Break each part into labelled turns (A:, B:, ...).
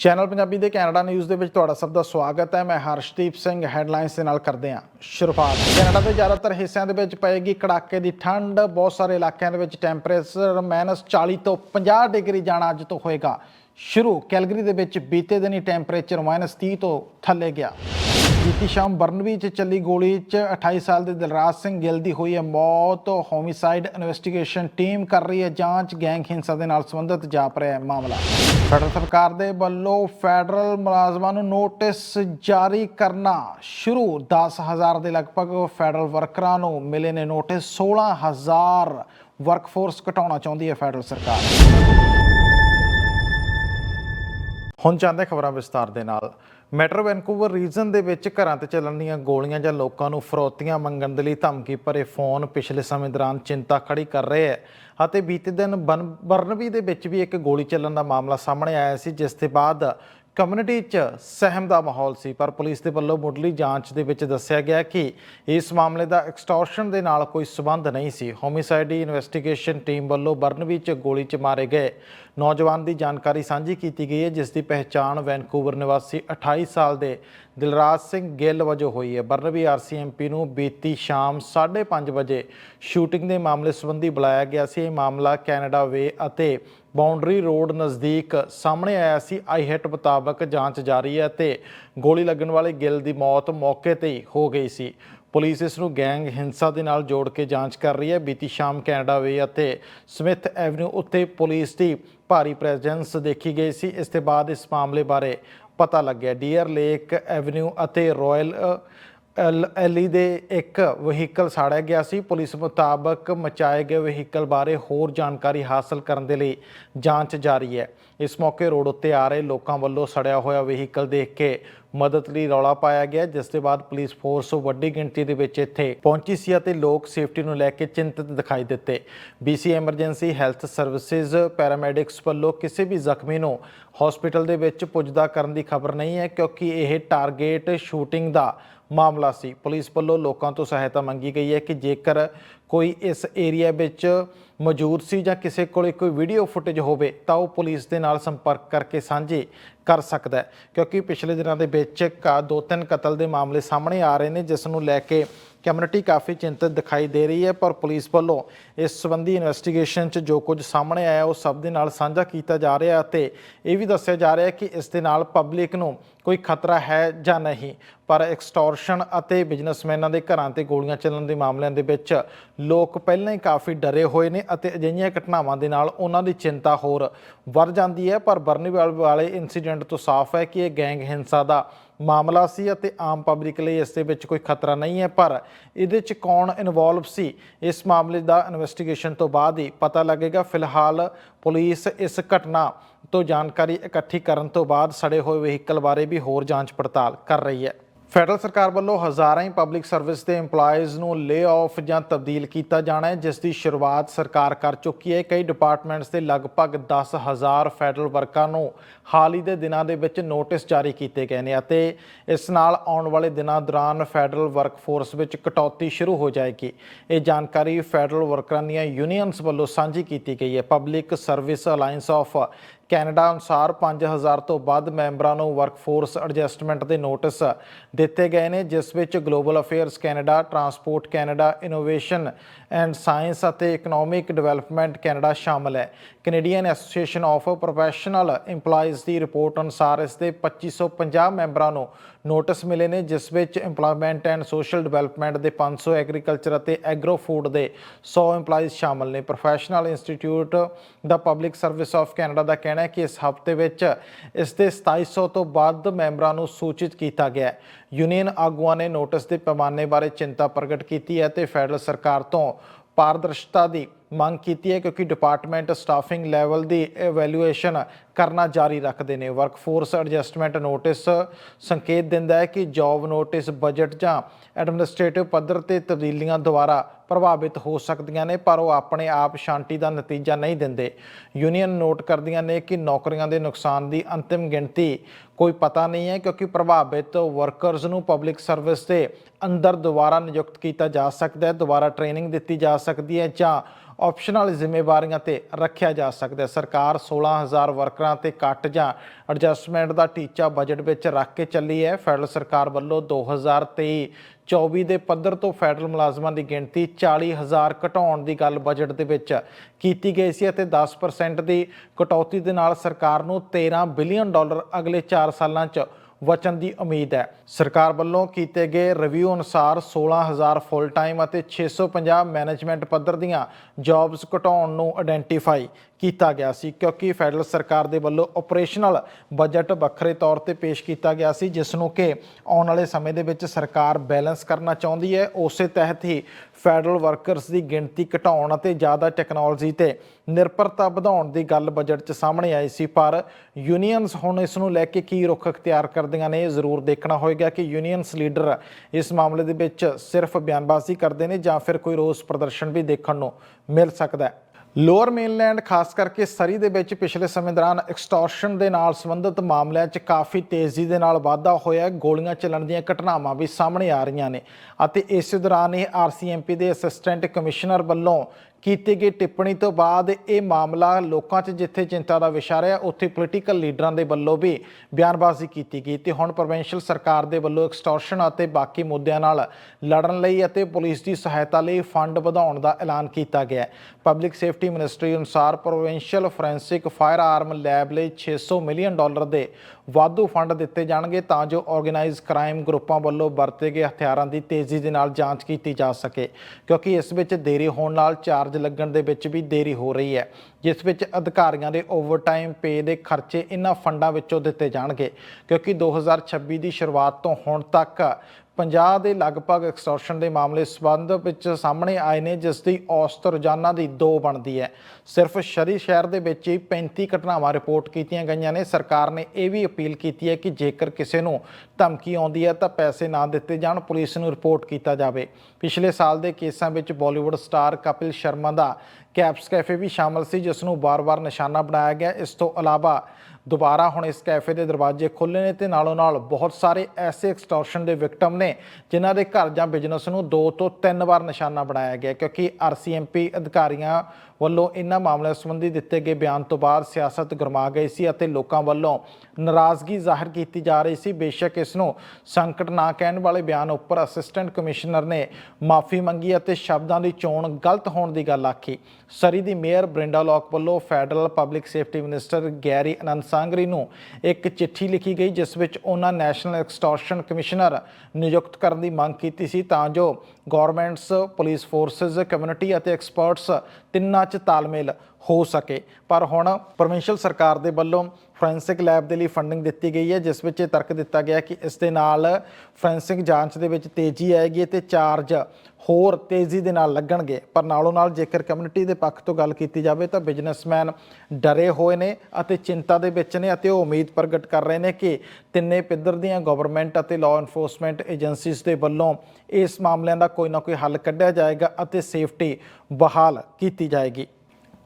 A: Channel Punjabi ਦੇ Canada news ਦੇ ਵਿੱਚ ਤੁਹਾਡਾ ਸਭ ਦਾ ਸਵਾਗਤ ਹੈ। ਮੈਂ ਹਰਸ਼ਦੀਪ ਸਿੰਘ ਹੈਡਲਾਈਨਸ ਦੇ ਨਾਲ ਕਰਦੇ ਹਾਂ ਸ਼ੁਰੂਆਤ। ਕੈਨੇਡਾ ਦੇ ਜ਼ਿਆਦਾਤਰ ਹਿੱਸਿਆਂ ਦੇ ਵਿੱਚ ਪਏਗੀ ਕੜਾਕੇ ਦੀ ਠੰਡ। ਬਹੁਤ ਸਾਰੇ ਇਲਾਕਿਆਂ ਦੇ ਵਿੱਚ ਟੈਂਪਰੇਚਰ -40 ਤੋਂ 50 ਡਿਗਰੀ ਜਾਣਾ ਅੱਜ ਤੋਂ ਹੋਏਗਾ। ਸ਼ੁਰੂ, ਕੈਲਗਰੀ ਦੇ ਵਿੱਚ ਬੀਤੇ ਦਿਨੀ ਟੈਂਪਰੇਚਰ -30 ਤੋਂ ਥੱਲੇ ਗਿਆ। ਬੀਤੀ ਸ਼ਾਮ ਬਰਨਵੀ 'ਚ ਚੱਲੀ ਗੋਲੀ 'ਚ 28 ਸਾਲ ਦੇ ਦਿਲਰਾਜ ਸਿੰਘ ਗਿੱਲ ਦੀ ਹੋਈ ਹੈ ਮੌਤ। ਹੋਮਿਸਾਈਡ ਇਨਵੈਸਟੀਗੇਸ਼ਨ ਟੀਮ ਕਰ ਰਹੀ ਹੈ ਜਾਂਚ। ਗੈਂਗ ਹਿੰਸਾ ਦੇ ਨਾਲ ਸੰਬੰਧਿਤ ਜਾਪ ਰਿਹਾ ਹੈ ਮਾਮਲਾ। ਫੈਡਰਲ ਸਰਕਾਰ ਦੇ ਵੱਲੋਂ ਫੈਡਰਲ ਮੁਲਾਜ਼ਮਾਂ ਨੂੰ ਨੋਟਿਸ ਜਾਰੀ ਕਰਨਾ ਸ਼ੁਰੂ। 10000 ਦੇ ਲਗਭਗ ਫੈਡਰਲ ਵਰਕਰਾਂ ਨੂੰ ਮਿਲੇ ਨੇ ਨੋਟਿਸ। 16000 ਵਰਕਫੋਰਸ ਘਟਾਉਣਾ ਚਾਹੁੰਦੀ ਹੈ ਫੈਡਰਲ ਸਰਕਾਰ। ਹੁਣ ਚਾਹੁੰਦੇ ਖਬਰਾਂ ਵਿਸਤਾਰ ਦੇ ਨਾਲ। ਮੈਟਰੋ ਵੈਨਕੂਵਰ ਰੀਜਨ ਦੇ ਵਿੱਚ ਘਰਾਂ ਤੇ ਚੱਲਣ ਦੀਆਂ ਗੋਲੀਆਂ ਜਾਂ ਲੋਕਾਂ ਨੂੰ ਫਰੋਤੀਆਂ ਮੰਗਣ ਦੇ ਲਈ ਧਮਕੀ ਭਰੇ ਫੋਨ ਪਿਛਲੇ ਸਮੇਂ ਦੌਰਾਨ ਚਿੰਤਾ ਖੜੀ ਕਰ ਰਹੇ ਹੈ। ਅਤੇ ਬੀਤੇ ਦਿਨ ਬਨ- ਬਰਨਬੀ ਦੇ ਵਿੱਚ ਵੀ ਇੱਕ ਗੋਲੀ ਚੱਲਣ ਦਾ ਮਾਮਲਾ ਸਾਹਮਣੇ ਆਇਆ ਸੀ, ਜਿਸ ਦੇ ਬਾਅਦ ਕਮਿਊਨਿਟੀ 'ਚ ਸਹਿਮ ਦਾ ਮਾਹੌਲ ਸੀ, ਪਰ ਪੁਲਿਸ ਦੇ ਵੱਲੋਂ ਮੁੱਢਲੀ ਜਾਂਚ ਦੇ ਵਿੱਚ ਦੱਸਿਆ ਗਿਆ ਕਿ ਇਸ ਮਾਮਲੇ ਦਾ ਐਕਸਟੋਰਸ਼ਨ ਦੇ ਨਾਲ ਕੋਈ ਸਬੰਧ ਨਹੀਂ ਸੀ। ਹੋਮਿਸਾਈਡੀ ਇਨਵੈਸਟੀਗੇਸ਼ਨ ਟੀਮ ਵੱਲੋਂ ਬਰਨਵੀ 'ਚ ਗੋਲੀ 'ਚ ਮਾਰੇ ਗਏ। ਨੌਜਵਾਨ ਦੀ ਜਾਣਕਾਰੀ ਸਾਂਝੀ ਕੀਤੀ ਗਈ ਹੈ, ਜਿਸ ਦੀ ਪਹਿਚਾਣ ਵੈਨਕੂਵਰ ਨਿਵਾਸੀ 28 ਸਾਲ ਦੇ ਦਿਲਰਾਜ ਸਿੰਘ ਗਿੱਲ ਵਜੋਂ ਹੋਈ ਹੈ। ਬਰਨਵੀ ਆਰਸੀਐਮਪੀ ਨੂੰ ਬੀਤੀ ਸ਼ਾਮ 5:30 ਵਜੇ ਸ਼ੂਟਿੰਗ ਦੇ ਮਾਮਲੇ ਸੰਬੰਧੀ ਬੁਲਾਇਆ ਗਿਆ ਸੀ। ਇਹ ਮਾਮਲਾ ਕੈਨੇਡਾ ਵੇ ਅਤੇ ਬਾਉਂਡਰੀ ਰੋਡ ਨਜ਼ਦੀਕ ਸਾਹਮਣੇ ਆਇਆ ਸੀ। ਆਈ ਹਿੱਟ ਮੁਤਾਬਕ ਜਾਂਚ ਜਾਰੀ ਹੈ ਤੇ ਗੋਲੀ ਲੱਗਣ ਵਾਲੇ ਗਿੱਲ ਦੀ ਮੌਤ ਮੌਕੇ ਤੇ ਹੀ ਹੋ ਗਈ ਸੀ। ਪੁਲਿਸ ਇਸ ਨੂੰ ਗੈਂਗ ਹਿੰਸਾ ਦੇ ਨਾਲ ਜੋੜ ਕੇ ਜਾਂਚ ਕਰ ਰਹੀ ਹੈ। ਬੀਤੀ ਸ਼ਾਮ ਕੈਨੇਡਾ ਵੇ ਅਤੇ ਸਮਿਥ ਐਵਨਿਊ ਉੱਤੇ ਪੁਲਿਸ ਦੀ ਭਾਰੀ ਪ੍ਰੈਜ਼ੈਂਸ ਦੇਖੀ ਗਈ ਸੀ। ਇਸ ਤੋਂ ਬਾਅਦ ਇਸ ਮਾਮਲੇ ਬਾਰੇ ਪਤਾ ਲੱਗਿਆ। ਡੀਅਰ ਲੇਕ ਐਵਨਿਊ ਅਤੇ ਰਾਇਲ ਐਲ, ਐਲੀ ਦੇ ਇੱਕ ਵਹੀਕਲ ਸਾੜਿਆ ਗਿਆ ਸੀ। ਪੁਲਿਸ ਮੁਤਾਬਕ ਮਚਾਏ ਗਏ ਵਹੀਕਲ ਬਾਰੇ ਹੋਰ ਜਾਣਕਾਰੀ ਹਾਸਲ ਕਰਨ ਦੇ ਲਈ ਜਾਂਚ ਜਾਰੀ ਹੈ। ਇਸ ਮੌਕੇ ਰੋਡ ਉੱਤੇ ਆ ਰਹੇ ਲੋਕਾਂ ਵੱਲੋਂ ਸੜਿਆ ਹੋਇਆ ਵਹੀਕਲ ਦੇਖ ਕੇ ਮਦਦ ਲਈ ਰੌਲਾ ਪਾਇਆ ਗਿਆ, ਜਿਸ ਦੇ ਬਾਅਦ ਪੁਲਿਸ ਫੋਰਸ ਵੱਡੀ ਗਿਣਤੀ ਦੇ ਵਿੱਚ ਇੱਥੇ ਪਹੁੰਚੀ ਸੀ ਅਤੇ ਲੋਕ ਸੇਫਟੀ ਨੂੰ ਲੈ ਕੇ ਚਿੰਤਤ ਦਿਖਾਈ ਦਿੱਤੇ। BC emergency health services paramedics ਵੱਲੋਂ ਕਿਸੇ ਵੀ ਜ਼ਖਮੀ ਨੂੰ ਹਸਪੀਟਲ ਦੇ ਵਿੱਚ ਪੁੱਜਦਾ ਕਰਨ ਦੀ ਖਬਰ ਨਹੀਂ ਹੈ, ਕਿਉਂਕਿ ਇਹ ਟਾਰਗੇਟ ਸ਼ੂਟਿੰਗ ਦਾ ਮਾਮਲਾ ਸੀ। ਪੁਲਿਸ ਵੱਲੋਂ ਲੋਕਾਂ ਤੋਂ ਸਹਾਇਤਾ ਮੰਗੀ ਗਈ ਹੈ ਕਿ ਜੇਕਰ ਕੋਈ ਇਸ ਏਰੀਆ ਵਿੱਚ ਮੌਜੂਦ ਸੀ ਜਾਂ ਕਿਸੇ ਕੋਲੇ ਕੋਈ ਵੀਡੀਓ ਫੁਟੇਜ ਹੋਵੇ, ਤਾਂ ਉਹ ਪੁਲਿਸ ਦੇ ਨਾਲ ਸੰਪਰਕ ਕਰਕੇ ਸਾਂਝੇ ਕਰ ਸਕਦਾ ਹੈ। ਕਿਉਂਕਿ ਪਿਛਲੇ ਦਿਨਾਂ ਦੇ ਵਿੱਚ ਕਾ ਦੋ ਤਿੰਨ ਕਤਲ ਦੇ ਮਾਮਲੇ ਸਾਹਮਣੇ ਆ ਰਹੇ ਨੇ, ਜਿਸ ਨੂੰ ਲੈ ਕੇ ਕਮਿਊਨਿਟੀ ਕਾਫੀ ਚਿੰਤਤ ਦਿਖਾਈ ਦੇ ਰਹੀ ਹੈ, ਪਰ ਪੁਲਿਸ ਵੱਲੋਂ ਇਸ ਸੰਬੰਧੀ ਇਨਵੈਸਟੀਗੇਸ਼ਨ 'ਚ ਜੋ ਕੁਝ ਸਾਹਮਣੇ ਆਇਆ, ਉਹ ਸਭ ਦੇ ਨਾਲ ਸਾਂਝਾ ਕੀਤਾ ਜਾ ਰਿਹਾ ਅਤੇ ਇਹ ਵੀ ਦੱਸਿਆ ਜਾ ਰਿਹਾ ਕਿ ਇਸ ਦੇ ਨਾਲ ਪਬਲਿਕ ਨੂੰ ਕੋਈ ਖਤਰਾ ਹੈ ਜਾਂ ਨਹੀਂ। ਪਰ ਐਕਸਟੋਰਸ਼ਨ ਅਤੇ ਬਿਜ਼ਨਸਮੈਨਾਂ ਦੇ ਘਰਾਂ ਤੇ ਗੋਲੀਆਂ ਚੱਲਣ ਦੇ ਮਾਮਲਿਆਂ ਦੇ ਵਿੱਚ ਲੋਕ ਪਹਿਲਾਂ ਹੀ ਕਾਫੀ ਡਰੇ ਹੋਏ ਨੇ ਅਤੇ ਅਜਿਹੀਆਂ ਘਟਨਾਵਾਂ ਦੇ ਨਾਲ ਉਹਨਾਂ ਦੀ ਚਿੰਤਾ ਹੋਰ ਵੱਧ ਜਾਂਦੀ ਹੈ। ਪਰ ਬਰਨੀਵਾਲ ਵਾਲੇ ਇਨਸੀਡੈਂਟ ਤੋਂ ਸਾਫ਼ ਹੈ ਕਿ ਇਹ ਗੈਂਗ ਹਿੰਸਾ ਦਾ ਮਾਮਲਾ ਸੀ ਅਤੇ ਆਮ ਪਬਲਿਕ ਲਈ ਇਸ ਦੇ ਵਿੱਚ ਕੋਈ ਖਤਰਾ ਨਹੀਂ ਹੈ, ਪਰ ਇਹਦੇ 'ਚ ਕੌਣ ਇਨਵੋਲਵ ਸੀ, ਇਸ ਮਾਮਲੇ ਦਾ ਇਨਵੈਸਟੀਗੇਸ਼ਨ ਤੋਂ ਬਾਅਦ ਹੀ ਪਤਾ ਲੱਗੇਗਾ। ਫਿਲਹਾਲ ਪੁਲਿਸ ਇਸ ਘਟਨਾ ਤੋਂ ਜਾਣਕਾਰੀ ਇਕੱਠੀ ਕਰਨ ਤੋਂ ਬਾਅਦ ਸੜੇ ਹੋਏ ਵਹੀਕਲ ਬਾਰੇ ਵੀ ਹੋਰ ਜਾਂਚ ਪੜਤਾਲ ਕਰ ਰਹੀ ਹੈ। ਫੈਡਰਲ ਸਰਕਾਰ ਵੱਲੋਂ ਹਜ਼ਾਰਾਂ ਹੀ ਪਬਲਿਕ ਸਰਵਿਸ ਦੇ EMPLOYEES ਨੂੰ ਲੇ ਆਫ ਜਾਂ ਤਬਦੀਲ ਕੀਤਾ ਜਾਣਾ ਹੈ, ਜਿਸ ਦੀ ਸ਼ੁਰੂਆਤ ਸਰਕਾਰ ਕਰ ਚੁੱਕੀ ਹੈ। ਕਈ ਡਿਪਾਰਟਮੈਂਟਸ ਦੇ ਲਗਭਗ 10000 ਫੈਡਰਲ ਵਰਕਰਾਂ ਨੂੰ ਹਾਲ ਹੀ ਦੇ ਦਿਨਾਂ ਦੇ ਵਿੱਚ ਨੋਟਿਸ ਜਾਰੀ ਕੀਤੇ ਗਏ ਨੇ ਅਤੇ ਇਸ ਨਾਲ ਆਉਣ ਵਾਲੇ ਦਿਨਾਂ ਦੌਰਾਨ ਫੈਡਰਲ ਵਰਕਫੋਰਸ ਵਿੱਚ ਕਟੌਤੀ ਸ਼ੁਰੂ ਹੋ ਜਾਏਗੀ। ਇਹ ਜਾਣਕਾਰੀ ਫੈਡਰਲ ਵਰਕਰਾਂ ਦੀਆਂ ਯੂਨੀਅਨਸ ਵੱਲੋਂ ਸਾਂਝੀ ਕੀਤੀ ਗਈ ਹੈ। Public service alliance of Canada ਅਨੁਸਾਰ 5000 ਤੋਂ ਵੱਧ ਮੈਂਬਰਾਂ ਨੂੰ ਵਰਕਫੋਰਸ ਐਡਜਸਟਮੈਂਟ ਦੇ ਨੋਟਿਸ ਦਿੱਤੇ ਗਏ ਨੇ, ਜਿਸ ਵਿੱਚ global affairs Canada transport Canada innovation and science ਅਤੇ ਇਕਨੋਮਿਕ ਡਿਵੈਲਪਮੈਂਟ ਕੈਨੇਡਾ ਸ਼ਾਮਲ ਹੈ। Canadian association of professional EMPLOYEES ਦੀ ਰਿਪੋਰਟ ਅਨੁਸਾਰ ਇਸ ਦੇ 2550 ਮੈਂਬਰਾਂ ਨੂੰ ਨੋਟਿਸ ਮਿਲੇ ਨੇ, ਜਿਸ ਵਿੱਚ EMPLOYMENT ਐਂਡ ਸੋਸ਼ਲ ਡਿਵੈਲਪਮੈਂਟ ਦੇ 500 ਐਗਰੀਕਲਚਰ ਅਤੇ ਐਗਰੋ ਫੂਡ ਦੇ 100 EMPLOYEES ਸ਼ਾਮਲ ਨੇ। ਪ੍ਰੋਫੈਸ਼ਨਲ ਇੰਸਟੀਚਿਊਟ ਦਾ ਪਬਲਿਕ ਸਰਵਿਸ ਆਫ ਕੈਨੇਡਾ ਦਾ ਕਹਿਣਾ ਹੈ ਕਿ ਇਸ ਹਫ਼ਤੇ ਵਿੱਚ ਇਸ ਦੇ 2700 ਤੋਂ ਵੱਧ ਮੈਂਬਰਾਂ ਨੂੰ ਸੂਚਿਤ ਕੀਤਾ ਗਿਆ ਹੈ। ਯੂਨੀਅਨ ਆਗੂਆਂ ਨੇ ਨੋਟਿਸ ਦੇ ਪੈਮਾਨੇ ਬਾਰੇ ਚਿੰਤਾ ਪ੍ਰਗਟ ਕੀਤੀ ਹੈ ਤੇ ਫੈਡਰਲ ਸਰਕਾਰ ਤੋਂ ਪਾਰਦਰਸ਼ਤਾ ਦੀ ਮੰਗ ਕੀਤੀ ਹੈ ਕਿਉਂਕਿ ਡਿਪਾਰਟਮੈਂਟ ਸਟਾਫਿੰਗ ਲੈਵਲ ਦੀ ਇਵੈਲੂਏਸ਼ਨ ਕਰਨਾ ਜਾਰੀ ਰੱਖਦੇ ਨੇ। ਵਰਕਫੋਰਸ ਐਡਜਸਟਮੈਂਟ ਨੋਟਿਸ ਸੰਕੇਤ ਦਿੰਦਾ ਹੈ ਕਿ ਜੌਬ ਨੋਟਿਸ ਬਜਟ ਜਾਂ ਐਡਮਿਨਿਸਟ੍ਰੇਟਿਵ ਪੱਧਰ ਤੇ ਤਬਦੀਲੀਆਂ ਦੁਆਰਾ ਪ੍ਰਭਾਵਿਤ ਹੋ ਸਕਦੀਆਂ ਨੇ, ਪਰ ਉਹ ਆਪਣੇ ਆਪ ਸ਼ਾਂਤੀ ਦਾ ਨਤੀਜਾ ਨਹੀਂ ਦਿੰਦੇ। ਯੂਨੀਅਨ ਨੋਟ ਕਰਦੀਆਂ ਨੇ ਕਿ ਨੌਕਰੀਆਂ ਦੇ ਨੁਕਸਾਨ ਦੀ ਅੰਤਿਮ ਗਿਣਤੀ ਕੋਈ ਪਤਾ ਨਹੀਂ ਹੈ ਕਿਉਂਕਿ ਪ੍ਰਭਾਵਿਤ ਵਰਕਰਸ ਨੂੰ ਪਬਲਿਕ ਸਰਵਿਸ ਦੇ ਅੰਦਰ ਦੁਬਾਰਾ ਨਿਯੁਕਤ ਕੀਤਾ ਜਾ ਸਕਦਾ ਹੈ, ਦੁਬਾਰਾ ਟ੍ਰੇਨਿੰਗ ਦਿੱਤੀ ਜਾ ਸਕਦੀ ਹੈ ਜਾਂ ਆਪਸ਼ਨਲ ਜ਼ਿੰਮੇਵਾਰੀਆਂ ਤੇ ਰੱਖਿਆ ਜਾ ਸਕਦਾ ਹੈ। ਸਰਕਾਰ 16000 ਵਰਕਰਾਂ ਤੇ ਕੱਟ ਜਾਂ ਐਡਜਸਟਮੈਂਟ ਦਾ ਟੀਚਾ ਬਜਟ ਵਿੱਚ ਰੱਖ ਕੇ ਚੱਲੀ ਹੈ। ਫੈਡਰਲ ਸਰਕਾਰ ਵੱਲੋਂ 2023 24 ਦੇ ਪੱਧਰ ਤੋਂ ਫੈਡਰਲ ਮੁਲਾਜ਼ਮਾਂ ਦੀ ਗਿਣਤੀ 40000 ਘਟਾਉਣ ਦੀ ਗੱਲ ਬਜਟ ਦੇ ਵਿੱਚ ਕੀਤੀ ਗਈ ਸੀ ਅਤੇ 10% ਦੀ ਕਟੌਤੀ ਦੇ ਨਾਲ ਸਰਕਾਰ ਨੂੰ 13 ਬਿਲੀਅਨ ਡਾਲਰ ਅਗਲੇ 4 ਸਾਲਾਂ 'ਚ ਵਚਨ ਦੀ ਉਮੀਦ ਹੈ। ਸਰਕਾਰ ਵੱਲੋਂ ਕੀਤੇ ਗਏ ਰਿਵਿਊ ਅਨੁਸਾਰ 16000 ਫੁੱਲ ਟਾਈਮ ਅਤੇ 650 ਮੈਨੇਜਮੈਂਟ ਪੱਧਰ ਦੀਆਂ ਜੌਬਸ ਘਟਾਉਣ ਨੂੰ ਆਇਡੈਂਟੀਫਾਈ ਕੀਤਾ ਗਿਆ ਸੀ, ਕਿਉਂਕਿ ਫੈਡਰਲ ਸਰਕਾਰ ਦੇ ਵੱਲੋਂ ਆਪਰੇਸ਼ਨਲ ਬਜਟ ਵੱਖਰੇ ਤੌਰ ਤੇ ਪੇਸ਼ ਕੀਤਾ ਗਿਆ ਸੀ, ਜਿਸ ਨੂੰ ਕਿ ਆਉਣ ਵਾਲੇ ਸਮੇਂ ਦੇ ਵਿੱਚ ਸਰਕਾਰ ਬੈਲੈਂਸ ਕਰਨਾ ਚਾਹੁੰਦੀ ਹੈ। ਉਸੇ ਤਹਿਤ ਹੀ ਫੈਡਰਲ ਵਰਕਰਸ ਦੀ ਗਿਣਤੀ ਘਟਾਉਣ ਅਤੇ ਜ਼ਿਆਦਾ ਟੈਕਨੋਲੋਜੀ ਤੇ ਨਿਰਭਰਤਾ ਵਧਾਉਣ ਦੀ ਗੱਲ ਬਜਟ 'ਚ ਸਾਹਮਣੇ ਆਈ ਸੀ, ਪਰ ਯੂਨੀਅਨਸ ਹੁਣ ਇਸ ਨੂੰ ਲੈ ਕੇ ਕੀ ਰੁਖ ਅਖਤਿਆਰ ਕਰਦੀਆਂ ਨੇ, ਇਹ ਜ਼ਰੂਰ ਦੇਖਣਾ ਹੋਏਗਾ ਕਿ ਯੂਨੀਅਨਸ ਲੀਡਰ ਇਸ ਮਾਮਲੇ ਦੇ ਵਿੱਚ ਸਿਰਫ ਬਿਆਨਬਾਜ਼ੀ ਕਰਦੇ ਨੇ ਜਾਂ ਫਿਰ ਕੋਈ ਰੋਸ ਪ੍ਰਦਰਸ਼ਨ ਵੀ ਦੇਖਣ ਨੂੰ ਮਿਲ ਸਕਦਾ ਹੈ ਲੋਅਰ ਮੇਨਲੈਂਡ, ਖਾਸ ਕਰਕੇ ਸਰੀ ਦੇ ਵਿੱਚ ਪਿਛਲੇ ਸਮੇਂ ਦੌਰਾਨ ਐਕਸਟੋਰਸ਼ਨ ਦੇ ਨਾਲ ਸੰਬੰਧਿਤ ਮਾਮਲਿਆਂ 'ਚ ਕਾਫੀ ਤੇਜ਼ੀ ਦੇ ਨਾਲ ਵਾਧਾ ਹੋਇਆ ਹੈ। ਗੋਲੀਆਂ ਚੱਲਣ ਦੀਆਂ ਘਟਨਾਵਾਂ ਵੀ ਸਾਹਮਣੇ ਆ ਰਹੀਆਂ ਨੇ ਅਤੇ ਇਸੇ ਦੌਰਾਨ ਇਹ ਆਰਸੀਐਮਪੀ ਦੇ ਅਸਿਸਟੈਂਟ ਕਮਿਸ਼ਨਰ ਵੱਲੋਂ ਕੀਤੀ ਗਈ ਟਿੱਪਣੀ ਤੋਂ ਬਾਅਦ ਇਹ ਮਾਮਲਾ ਲੋਕਾਂ 'ਚ ਜਿੱਥੇ ਚਿੰਤਾ ਦਾ ਵਿਸ਼ਾ ਰਿਹਾ, ਉੱਥੇ ਪੋਲੀਟੀਕਲ ਲੀਡਰਾਂ ਦੇ ਵੱਲੋਂ ਵੀ ਬਿਆਨਬਾਜ਼ੀ ਕੀਤੀ ਗਈ ਤੇ ਹੁਣ ਪ੍ਰੋਵਿੰਸ਼ੀਅਲ ਸਰਕਾਰ ਦੇ ਵੱਲੋਂ ਐਕਸਟੋਰਸ਼ਨ ਅਤੇ ਬਾਕੀ ਮੁੱਦਿਆਂ ਨਾਲ ਲੜਨ ਲਈ ਅਤੇ ਪੁਲਿਸ ਦੀ ਸਹਾਇਤਾ ਲਈ ਫੰਡ ਵਧਾਉਣ ਦਾ ਐਲਾਨ ਕੀਤਾ ਗਿਆ ਹੈ। ਪਬਲਿਕ ਸੇਫਟੀ ਮਿਨਿਸਟਰੀ ਅਨੁਸਾਰ provincial forensic fire arm lab ਲਈ 600 ਮਿਲੀਅਨ ਡਾਲਰ ਦੇ ਵਾਧੂ ਫੰਡ ਦਿੱਤੇ ਜਾਣਗੇ ਤਾਂ ਜੋ ਆਰਗੇਨਾਈਜ਼ ਕ੍ਰਾਈਮ ਗਰੁੱਪਾਂ ਵੱਲੋਂ ਵਰਤੇ ਗਏ ਹਥਿਆਰਾਂ ਦੀ ਤੇਜ਼ੀ ਦੇ ਨਾਲ ਜਾਂਚ ਕੀਤੀ ਜਾ ਸਕੇ, ਕਿਉਂਕਿ ਇਸ ਵਿੱਚ ਦੇਰੀ ਹੋਣ ਨਾਲ ਚਾਰਜ ਲੱਗਣ ਦੇ ਵਿੱਚ ਵੀ ਦੇਰੀ ਹੋ ਰਹੀ ਹੈ। ਜਿਸ ਵਿੱਚ ਅਧਿਕਾਰੀਆਂ ਦੇ ਓਵਰਟਾਈਮ ਪੇ ਦੇ ਖਰਚੇ ਇਨ੍ਹਾਂ ਫੰਡਾਂ ਵਿੱਚੋਂ ਦਿੱਤੇ ਜਾਣਗੇ, ਕਿਉਂਕਿ 2026 ਦੀ ਸ਼ੁਰੂਆਤ ਤੋਂ ਹੁਣ ਤੱਕ 50 ਦੇ ਲਗਭਗ ਐਕਸਟੋਰਸ਼ਨ ਦੇ ਮਾਮਲੇ ਸਬੰਧ ਵਿੱਚ ਸਾਹਮਣੇ ਆਏ ਨੇ, ਜਿਸ ਦੀ ਔਸਤ ਰੋਜ਼ਾਨਾ ਦੀ 2 ਬਣਦੀ ਹੈ। ਸਿਰਫ ਸ਼ਰੀ ਸ਼ਹਿਰ ਦੇ ਵਿੱਚ ਹੀ 35 ਘਟਨਾਵਾਂ ਰਿਪੋਰਟ ਕੀਤੀਆਂ ਗਈਆਂ ਨੇ। ਸਰਕਾਰ ਨੇ ਇਹ ਵੀ ਅਪੀਲ ਕੀਤੀ ਹੈ ਕਿ ਜੇਕਰ ਕਿਸੇ ਨੂੰ ਧਮਕੀ ਆਉਂਦੀ ਹੈ, ਤਾਂ ਪੈਸੇ ਨਾ ਦਿੱਤੇ ਜਾਣ, ਪੁਲਿਸ ਨੂੰ ਰਿਪੋਰਟ ਕੀਤਾ ਜਾਵੇ। ਪਿਛਲੇ ਸਾਲ ਦੇ ਕੇਸਾਂ ਵਿੱਚ ਬਾਲੀਵੁੱਡ ਸਟਾਰ ਕਪਿਲ ਸ਼ਰਮਾ ਦਾ ਕੈਪਸ ਕੈਫੇ ਵੀ ਸ਼ਾਮਲ ਸੀ, ਜਿਸ ਨੂੰ ਵਾਰ-ਵਾਰ ਨਿਸ਼ਾਨਾ ਬਣਾਇਆ ਗਿਆ। ਇਸ ਤੋਂ ਇਲਾਵਾ ਦੁਬਾਰਾ ਹੁਣ ਇਸ ਕੈਫੇ ਦੇ ਦਰਵਾਜ਼ੇ ਖੁੱਲ੍ਹੇ ਨੇ ਤੇ ਨਾਲੋਂ ਨਾਲ ਬਹੁਤ ਸਾਰੇ ਐਸੇ ਐਕਸਟੋਰਸ਼ਨ ਦੇ ਵਿਕਟਮ ਨੇ, ਜਿਨ੍ਹਾਂ ਦੇ ਘਰ ਜਾਂ ਬਿਜ਼ਨਸ ਨੂੰ ਦੋ ਤੋਂ ਤਿੰਨ ਵਾਰ ਨਿਸ਼ਾਨਾ ਬਣਾਇਆ ਗਿਆ, ਕਿਉਂਕਿ ਆਰਸੀਐਮਪੀ ਅਧਿਕਾਰੀਆਂ ਵੱਲੋਂ ਇਹਨਾਂ ਮਾਮਲਿਆਂ ਸੰਬੰਧੀ ਦਿੱਤੇ ਗਏ ਬਿਆਨ ਤੋਂ ਬਾਅਦ ਸਿਆਸਤ ਗਰਮਾ ਗਈ ਸੀ ਅਤੇ ਲੋਕਾਂ ਵੱਲੋਂ ਨਾਰਾਜ਼ਗੀ ਜ਼ਾਹਿਰ ਕੀਤੀ ਜਾ ਰਹੀ ਸੀ। ਬੇਸ਼ੱਕ ਇਸ ਨੂੰ ਸੰਕਟ ਨਾ ਕਹਿਣ ਵਾਲੇ ਬਿਆਨ ਉੱਪਰ ਅਸਿਸਟੈਂਟ ਕਮਿਸ਼ਨਰ ਨੇ ਮਾਫੀ ਮੰਗੀ ਅਤੇ ਸ਼ਬਦਾਂ ਦੀ ਚੋਣ ਗਲਤ ਹੋਣ ਦੀ ਗੱਲ ਆਖੀ। ਸਰੀ ਦੀ ਮੇਅਰ ਬ੍ਰਿੰਡਾ ਲੋਕ ਵੱਲੋਂ federal public safety minister Gary Anandasangaree ਨੂੰ ਇੱਕ ਚਿੱਠੀ ਲਿਖੀ ਗਈ, ਜਿਸ ਵਿੱਚ ਉਹਨਾਂ ਨੈਸ਼ਨਲ ਐਕਸਟੋਰਸ਼ਨ ਕਮਿਸ਼ਨਰ ਨਿਯੁਕਤ ਕਰਨ ਦੀ ਮੰਗ ਕੀਤੀ ਸੀ। ਤਾਂ ਜੋ ਗਵਰਨਮੈਂਟਸ, ਪੁਲਿਸ ਫੋਰਸਸ, ਕਮਿਊਨਿਟੀ ਅਤੇ ਐਕਸਪਰਟਸ ਤਿੰਨਾਂ 'ਚ ਤਾਲਮੇਲ ਹੋ ਸਕੇ। ਪਰ ਹੁਣ ਪ੍ਰੋਵਿੰਸ਼ੀਅਲ ਸਰਕਾਰ ਦੇ ਵੱਲੋਂ ਫੋਰੈਂਸਿਕ ਲੈਬ ਦੇ ਲਈ ਫੰਡਿੰਗ ਦਿੱਤੀ ਗਈ ਹੈ, ਜਿਸ ਵਿੱਚ ਇਹ ਤਰਕ ਦਿੱਤਾ ਗਿਆ ਕਿ ਇਸ ਦੇ ਨਾਲ ਫੋਰੈਂਸਿਕ ਜਾਂਚ ਦੇ ਵਿੱਚ ਤੇਜ਼ੀ ਆਏਗੀ ਤੇ ਚਾਰਜ ਹੋਰ ਤੇਜ਼ੀ ਦੇ ਨਾਲ ਲੱਗਣਗੇ। ਪਰ ਨਾਲੋਂ ਨਾਲ ਜੇਕਰ ਕਮਿਊਨਿਟੀ ਦੇ ਪੱਖ ਤੋਂ ਗੱਲ ਕੀਤੀ ਜਾਵੇ ਤਾਂ ਬਿਜ਼ਨਸਮੈਨ ਡਰੇ ਹੋਏ ਨੇ ਅਤੇ ਚਿੰਤਾ ਦੇ ਵਿੱਚ ਨੇ ਅਤੇ ਉਹ ਉਮੀਦ ਪ੍ਰਗਟ ਕਰ ਰਹੇ ਨੇ ਕਿ ਤਿੰਨੇ ਪਿੱਧਰ ਦੀਆਂ ਗਵਰਨਮੈਂਟ ਅਤੇ ਲਾਅ ਐਨਫੋਰਸਮੈਂਟ ਏਜੰਸੀਜ਼ ਦੇ ਵੱਲੋਂ ਇਸ ਮਾਮਲਿਆਂ ਦਾ ਕੋਈ ਨਾ ਕੋਈ ਹੱਲ ਕੱਢਿਆ ਜਾਏਗਾ ਅਤੇ ਸੇਫਟੀ ਬਹਾਲ ਕੀਤੀ ਜਾਏਗੀ।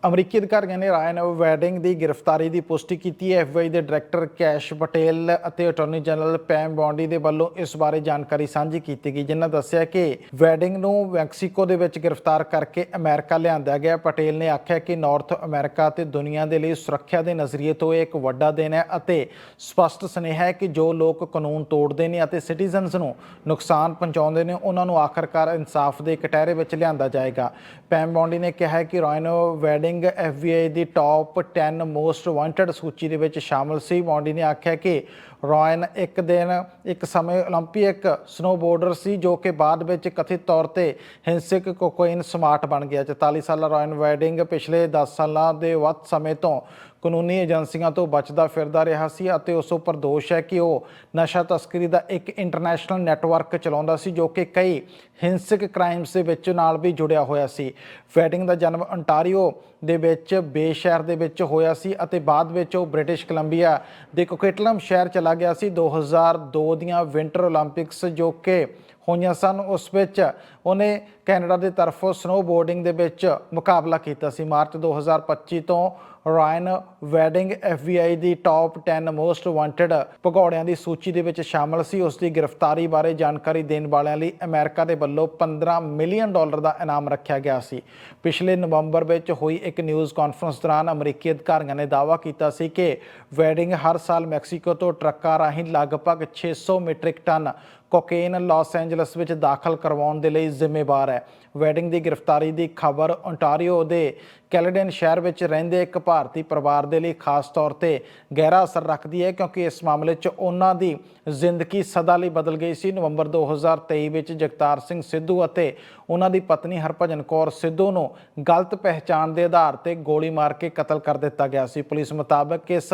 A: ਅਮਰੀਕੀ ਅਧਿਕਾਰੀਆਂ ਨੇ ਰਾਇਨ ਵੈਡਿੰਗ ਦੀ ਗ੍ਰਿਫਤਾਰੀ ਦੀ ਪੁਸ਼ਟੀ ਕੀਤੀ। ਹੈ ਐਫਬੀਆਈ ਦੇ ਡਾਇਰੈਕਟਰ ਕੈਸ਼ ਪਟੇਲ ਅਤੇ ਅਟਾਰਨੀ ਜਨਰਲ ਪੈਮ ਬੌਂਡੀ ਦੇ ਵੱਲੋਂ ਇਸ ਬਾਰੇ ਜਾਣਕਾਰੀ ਸਾਂਝੀ ਕੀਤੀ ਗਈ, ਜਿਨ੍ਹਾਂ ਦੱਸਿਆ ਕਿ ਵੈਡਿੰਗ ਨੂੰ ਮੈਕਸੀਕੋ ਦੇ ਵਿੱਚ ਗ੍ਰਿਫਤਾਰ ਕਰਕੇ ਅਮਰੀਕਾ ਲਿਆਂਦਾ ਗਿਆ। ਪਟੇਲ ਨੇ ਆਖਿਆ ਕਿ ਨਾਰਥ ਅਮਰੀਕਾ ਤੇ ਦੁਨੀਆ ਦੇ ਲਈ ਸੁਰੱਖਿਆ ਦੇ ਨਜ਼ਰੀਏ ਤੋਂ ਇਹ ਇੱਕ ਵੱਡਾ ਦਿਨ ਹੈ ਅਤੇ ਸਪਸ਼ਟ ਸੁਨੇਹਾ ਹੈ ਕਿ ਜੋ ਲੋਕ ਕਾਨੂੰਨ ਤੋੜਦੇ ਨੇ ਅਤੇ ਸਿਟੀਜ਼ਨਸ ਨੂੰ ਨੁਕਸਾਨ ਪਹੁੰਚਾਉਂਦੇ ਨੇ, ਉਹਨਾਂ ਨੂੰ ਆਖਰਕਾਰ ਇਨਸਾਫ ਦੇ ਕਟਹਿਰੇ ਵਿੱਚ ਲਿਆਂਦਾ ਜਾਏਗਾ। ਪੈਮ ਬੌਂਡੀ ਨੇ ਕਿਹਾ ਹੈ ਕਿ ਰਾਇਨੋ ਵੈਡਿੰਗ ਸਿੰਘ ਐਫਬੀਆਈ ਦੀ ਟਾਪ 10 ਮੋਸਟ ਵਾਂਟਡ ਸੂਚੀ ਦੇ ਵਿੱਚ ਸ਼ਾਮਲ ਸੀ। ਮੌਂਡੀ ਨੇ ਆਖਿਆ ਕਿ ਰੋਇਨ ਇੱਕ ਦਿਨ, ਇੱਕ ਸਮੇਂ 올림픽 ਸਨੋਬੋਰਡਰ ਸੀ, ਜੋ ਕਿ ਬਾਅਦ ਵਿੱਚ ਕਥਿਤ ਤੌਰ ਤੇ ਹਿੰਸਕ ਕੋਕੋਇਨ ਸਮਾਰਟ ਬਣ ਗਿਆ। 44 ਸਾਲਾ ਰੋਇਨ ਵੈਡਿੰਗ ਪਿਛਲੇ 10 ਸਾਲਾਂ ਦੇ ਵੱਧ ਸਮੇਂ ਤੋਂ ਕਾਨੂੰਨੀ ਏਜੰਸੀਆਂ ਤੋਂ ਬਚਦਾ ਫਿਰਦਾ ਰਿਹਾ ਸੀ ਅਤੇ ਉਸ ਉੱਪਰ ਦੋਸ਼ ਹੈ ਕਿ ਉਹ ਨਸ਼ਾ ਤਸਕਰੀ ਦਾ ਇੱਕ ਇੰਟਰਨੈਸ਼ਨਲ ਨੈਟਵਰਕ ਚਲਾਉਂਦਾ ਸੀ ਜੋ ਕਿ ਕਈ ਹਿੰਸਕ ਕ੍ਰਾਈਮਸ ਦੇ ਵਿੱਚ ਨਾਲ ਵੀ ਜੁੜਿਆ ਹੋਇਆ ਸੀ। ਫੈਡਿੰਗ ਦਾ ਜਨਮ ਅੰਟਾਰੀਓ ਦੇ ਵਿੱਚ ਬੇ ਸ਼ਹਿਰ ਦੇ ਵਿੱਚ ਹੋਇਆ ਸੀ ਅਤੇ ਬਾਅਦ ਵਿੱਚ ਉਹ ਬ੍ਰਿਟਿਸ਼ ਕੋਲੰਬੀਆ ਦੇ ਕੋਕੇਟਲਮ ਸ਼ਹਿਰ ਚਲਾ ਗਿਆ ਸੀ। 2002 ਦੀਆਂ ਵਿੰਟਰ 올림픽ਸ ਜੋ ਕਿ ਹੋਈਆਂ ਸਨ, ਉਸ ਵਿੱਚ ਉਹਨੇ ਕੈਨੇਡਾ ਦੇ ਤਰਫੋਂ ਸਨੋਬੋਰਡਿੰਗ ਦੇ ਵਿੱਚ ਮੁਕਾਬਲਾ ਕੀਤਾ ਸੀ। ਮਾਰਚ 2025 ਤੋਂ ਰਾਇਨ ਵੈਡਿੰਗ FBI ਦੀ ਟਾਪ 10 ਮੋਸਟ ਵਾਂਟਡ ਭਗੌੜਿਆਂ ਦੀ ਸੂਚੀ ਦੇ ਵਿੱਚ ਸ਼ਾਮਲ ਸੀ। ਉਸ ਦੀ ਗ੍ਰਿਫਤਾਰੀ ਬਾਰੇ ਜਾਣਕਾਰੀ ਦੇਣ ਵਾਲਿਆਂ ਲਈ ਅਮਰੀਕਾ ਦੇ ਵੱਲੋਂ 15 ਮਿਲੀਅਨ ਡਾਲਰ ਦਾ ਇਨਾਮ ਰੱਖਿਆ ਗਿਆ ਸੀ। ਪਿਛਲੇ ਨਵੰਬਰ ਵਿੱਚ ਹੋਈ ਇੱਕ ਨਿਊਜ਼ ਕਾਨਫਰੰਸ ਦੌਰਾਨ ਅਮਰੀਕੀ ਅਧਿਕਾਰੀਆਂ ਨੇ ਦਾਅਵਾ ਕੀਤਾ ਸੀ ਕਿ ਵੈਡਿੰਗ ਹਰ ਸਾਲ ਮੈਕਸੀਕੋ ਤੋਂ ਟਰੱਕਾਂ ਰਾਹੀਂ ਲਗਭਗ 600 metric ton cocaine Los Angeles ਵਿੱਚ ਦਾਖਲ ਕਰਵਾਉਣ ਦੇ ਲਈ ਜ਼ਿੰਮੇਵਾਰ ਹੈ। ਵੈਡਿੰਗ ਦੀ ਗ੍ਰਿਫਤਾਰੀ ਦੀ ਖਬਰ ਓਨਟਾਰੀਓ ਦੇ ਕੈਲਡਨ ਸ਼ਹਿਰ ਵਿੱਚ ਰਹਿੰਦੇ ਇੱਕ ਭਾਰਤੀ ਪਰਿਵਾਰ ਦੇ ਲਈ ਖਾਸ ਤੌਰ ਤੇ ਗਹਿਰਾ ਅਸਰ ਰੱਖਦੀ ਹੈ ਕਿਉਂਕਿ ਇਸ ਮਾਮਲੇ 'ਚ ਉਹਨਾਂ ਦੀ ਜ਼ਿੰਦਗੀ ਸਦਾ ਲਈ ਬਦਲ ਗਈ ਸੀ। ਨਵੰਬਰ 2023 ਵਿੱਚ ਜਗਤਾਰ ਸਿੰਘ ਸਿੱਧੂ ਅਤੇ ਉਹਨਾਂ ਦੀ ਪਤਨੀ ਹਰਭਜਨ ਕੌਰ ਸਿੱਧੂ ਨੂੰ ਗਲਤ ਪਹਿਚਾਣ ਦੇ ਆਧਾਰ ਤੇ ਗੋਲੀ ਮਾਰ ਕੇ ਕਤਲ ਕਰ ਦਿੱਤਾ ਗਿਆ ਸੀ। ਪੁਲਿਸ ਮੁਤਾਬਕ ਇਸ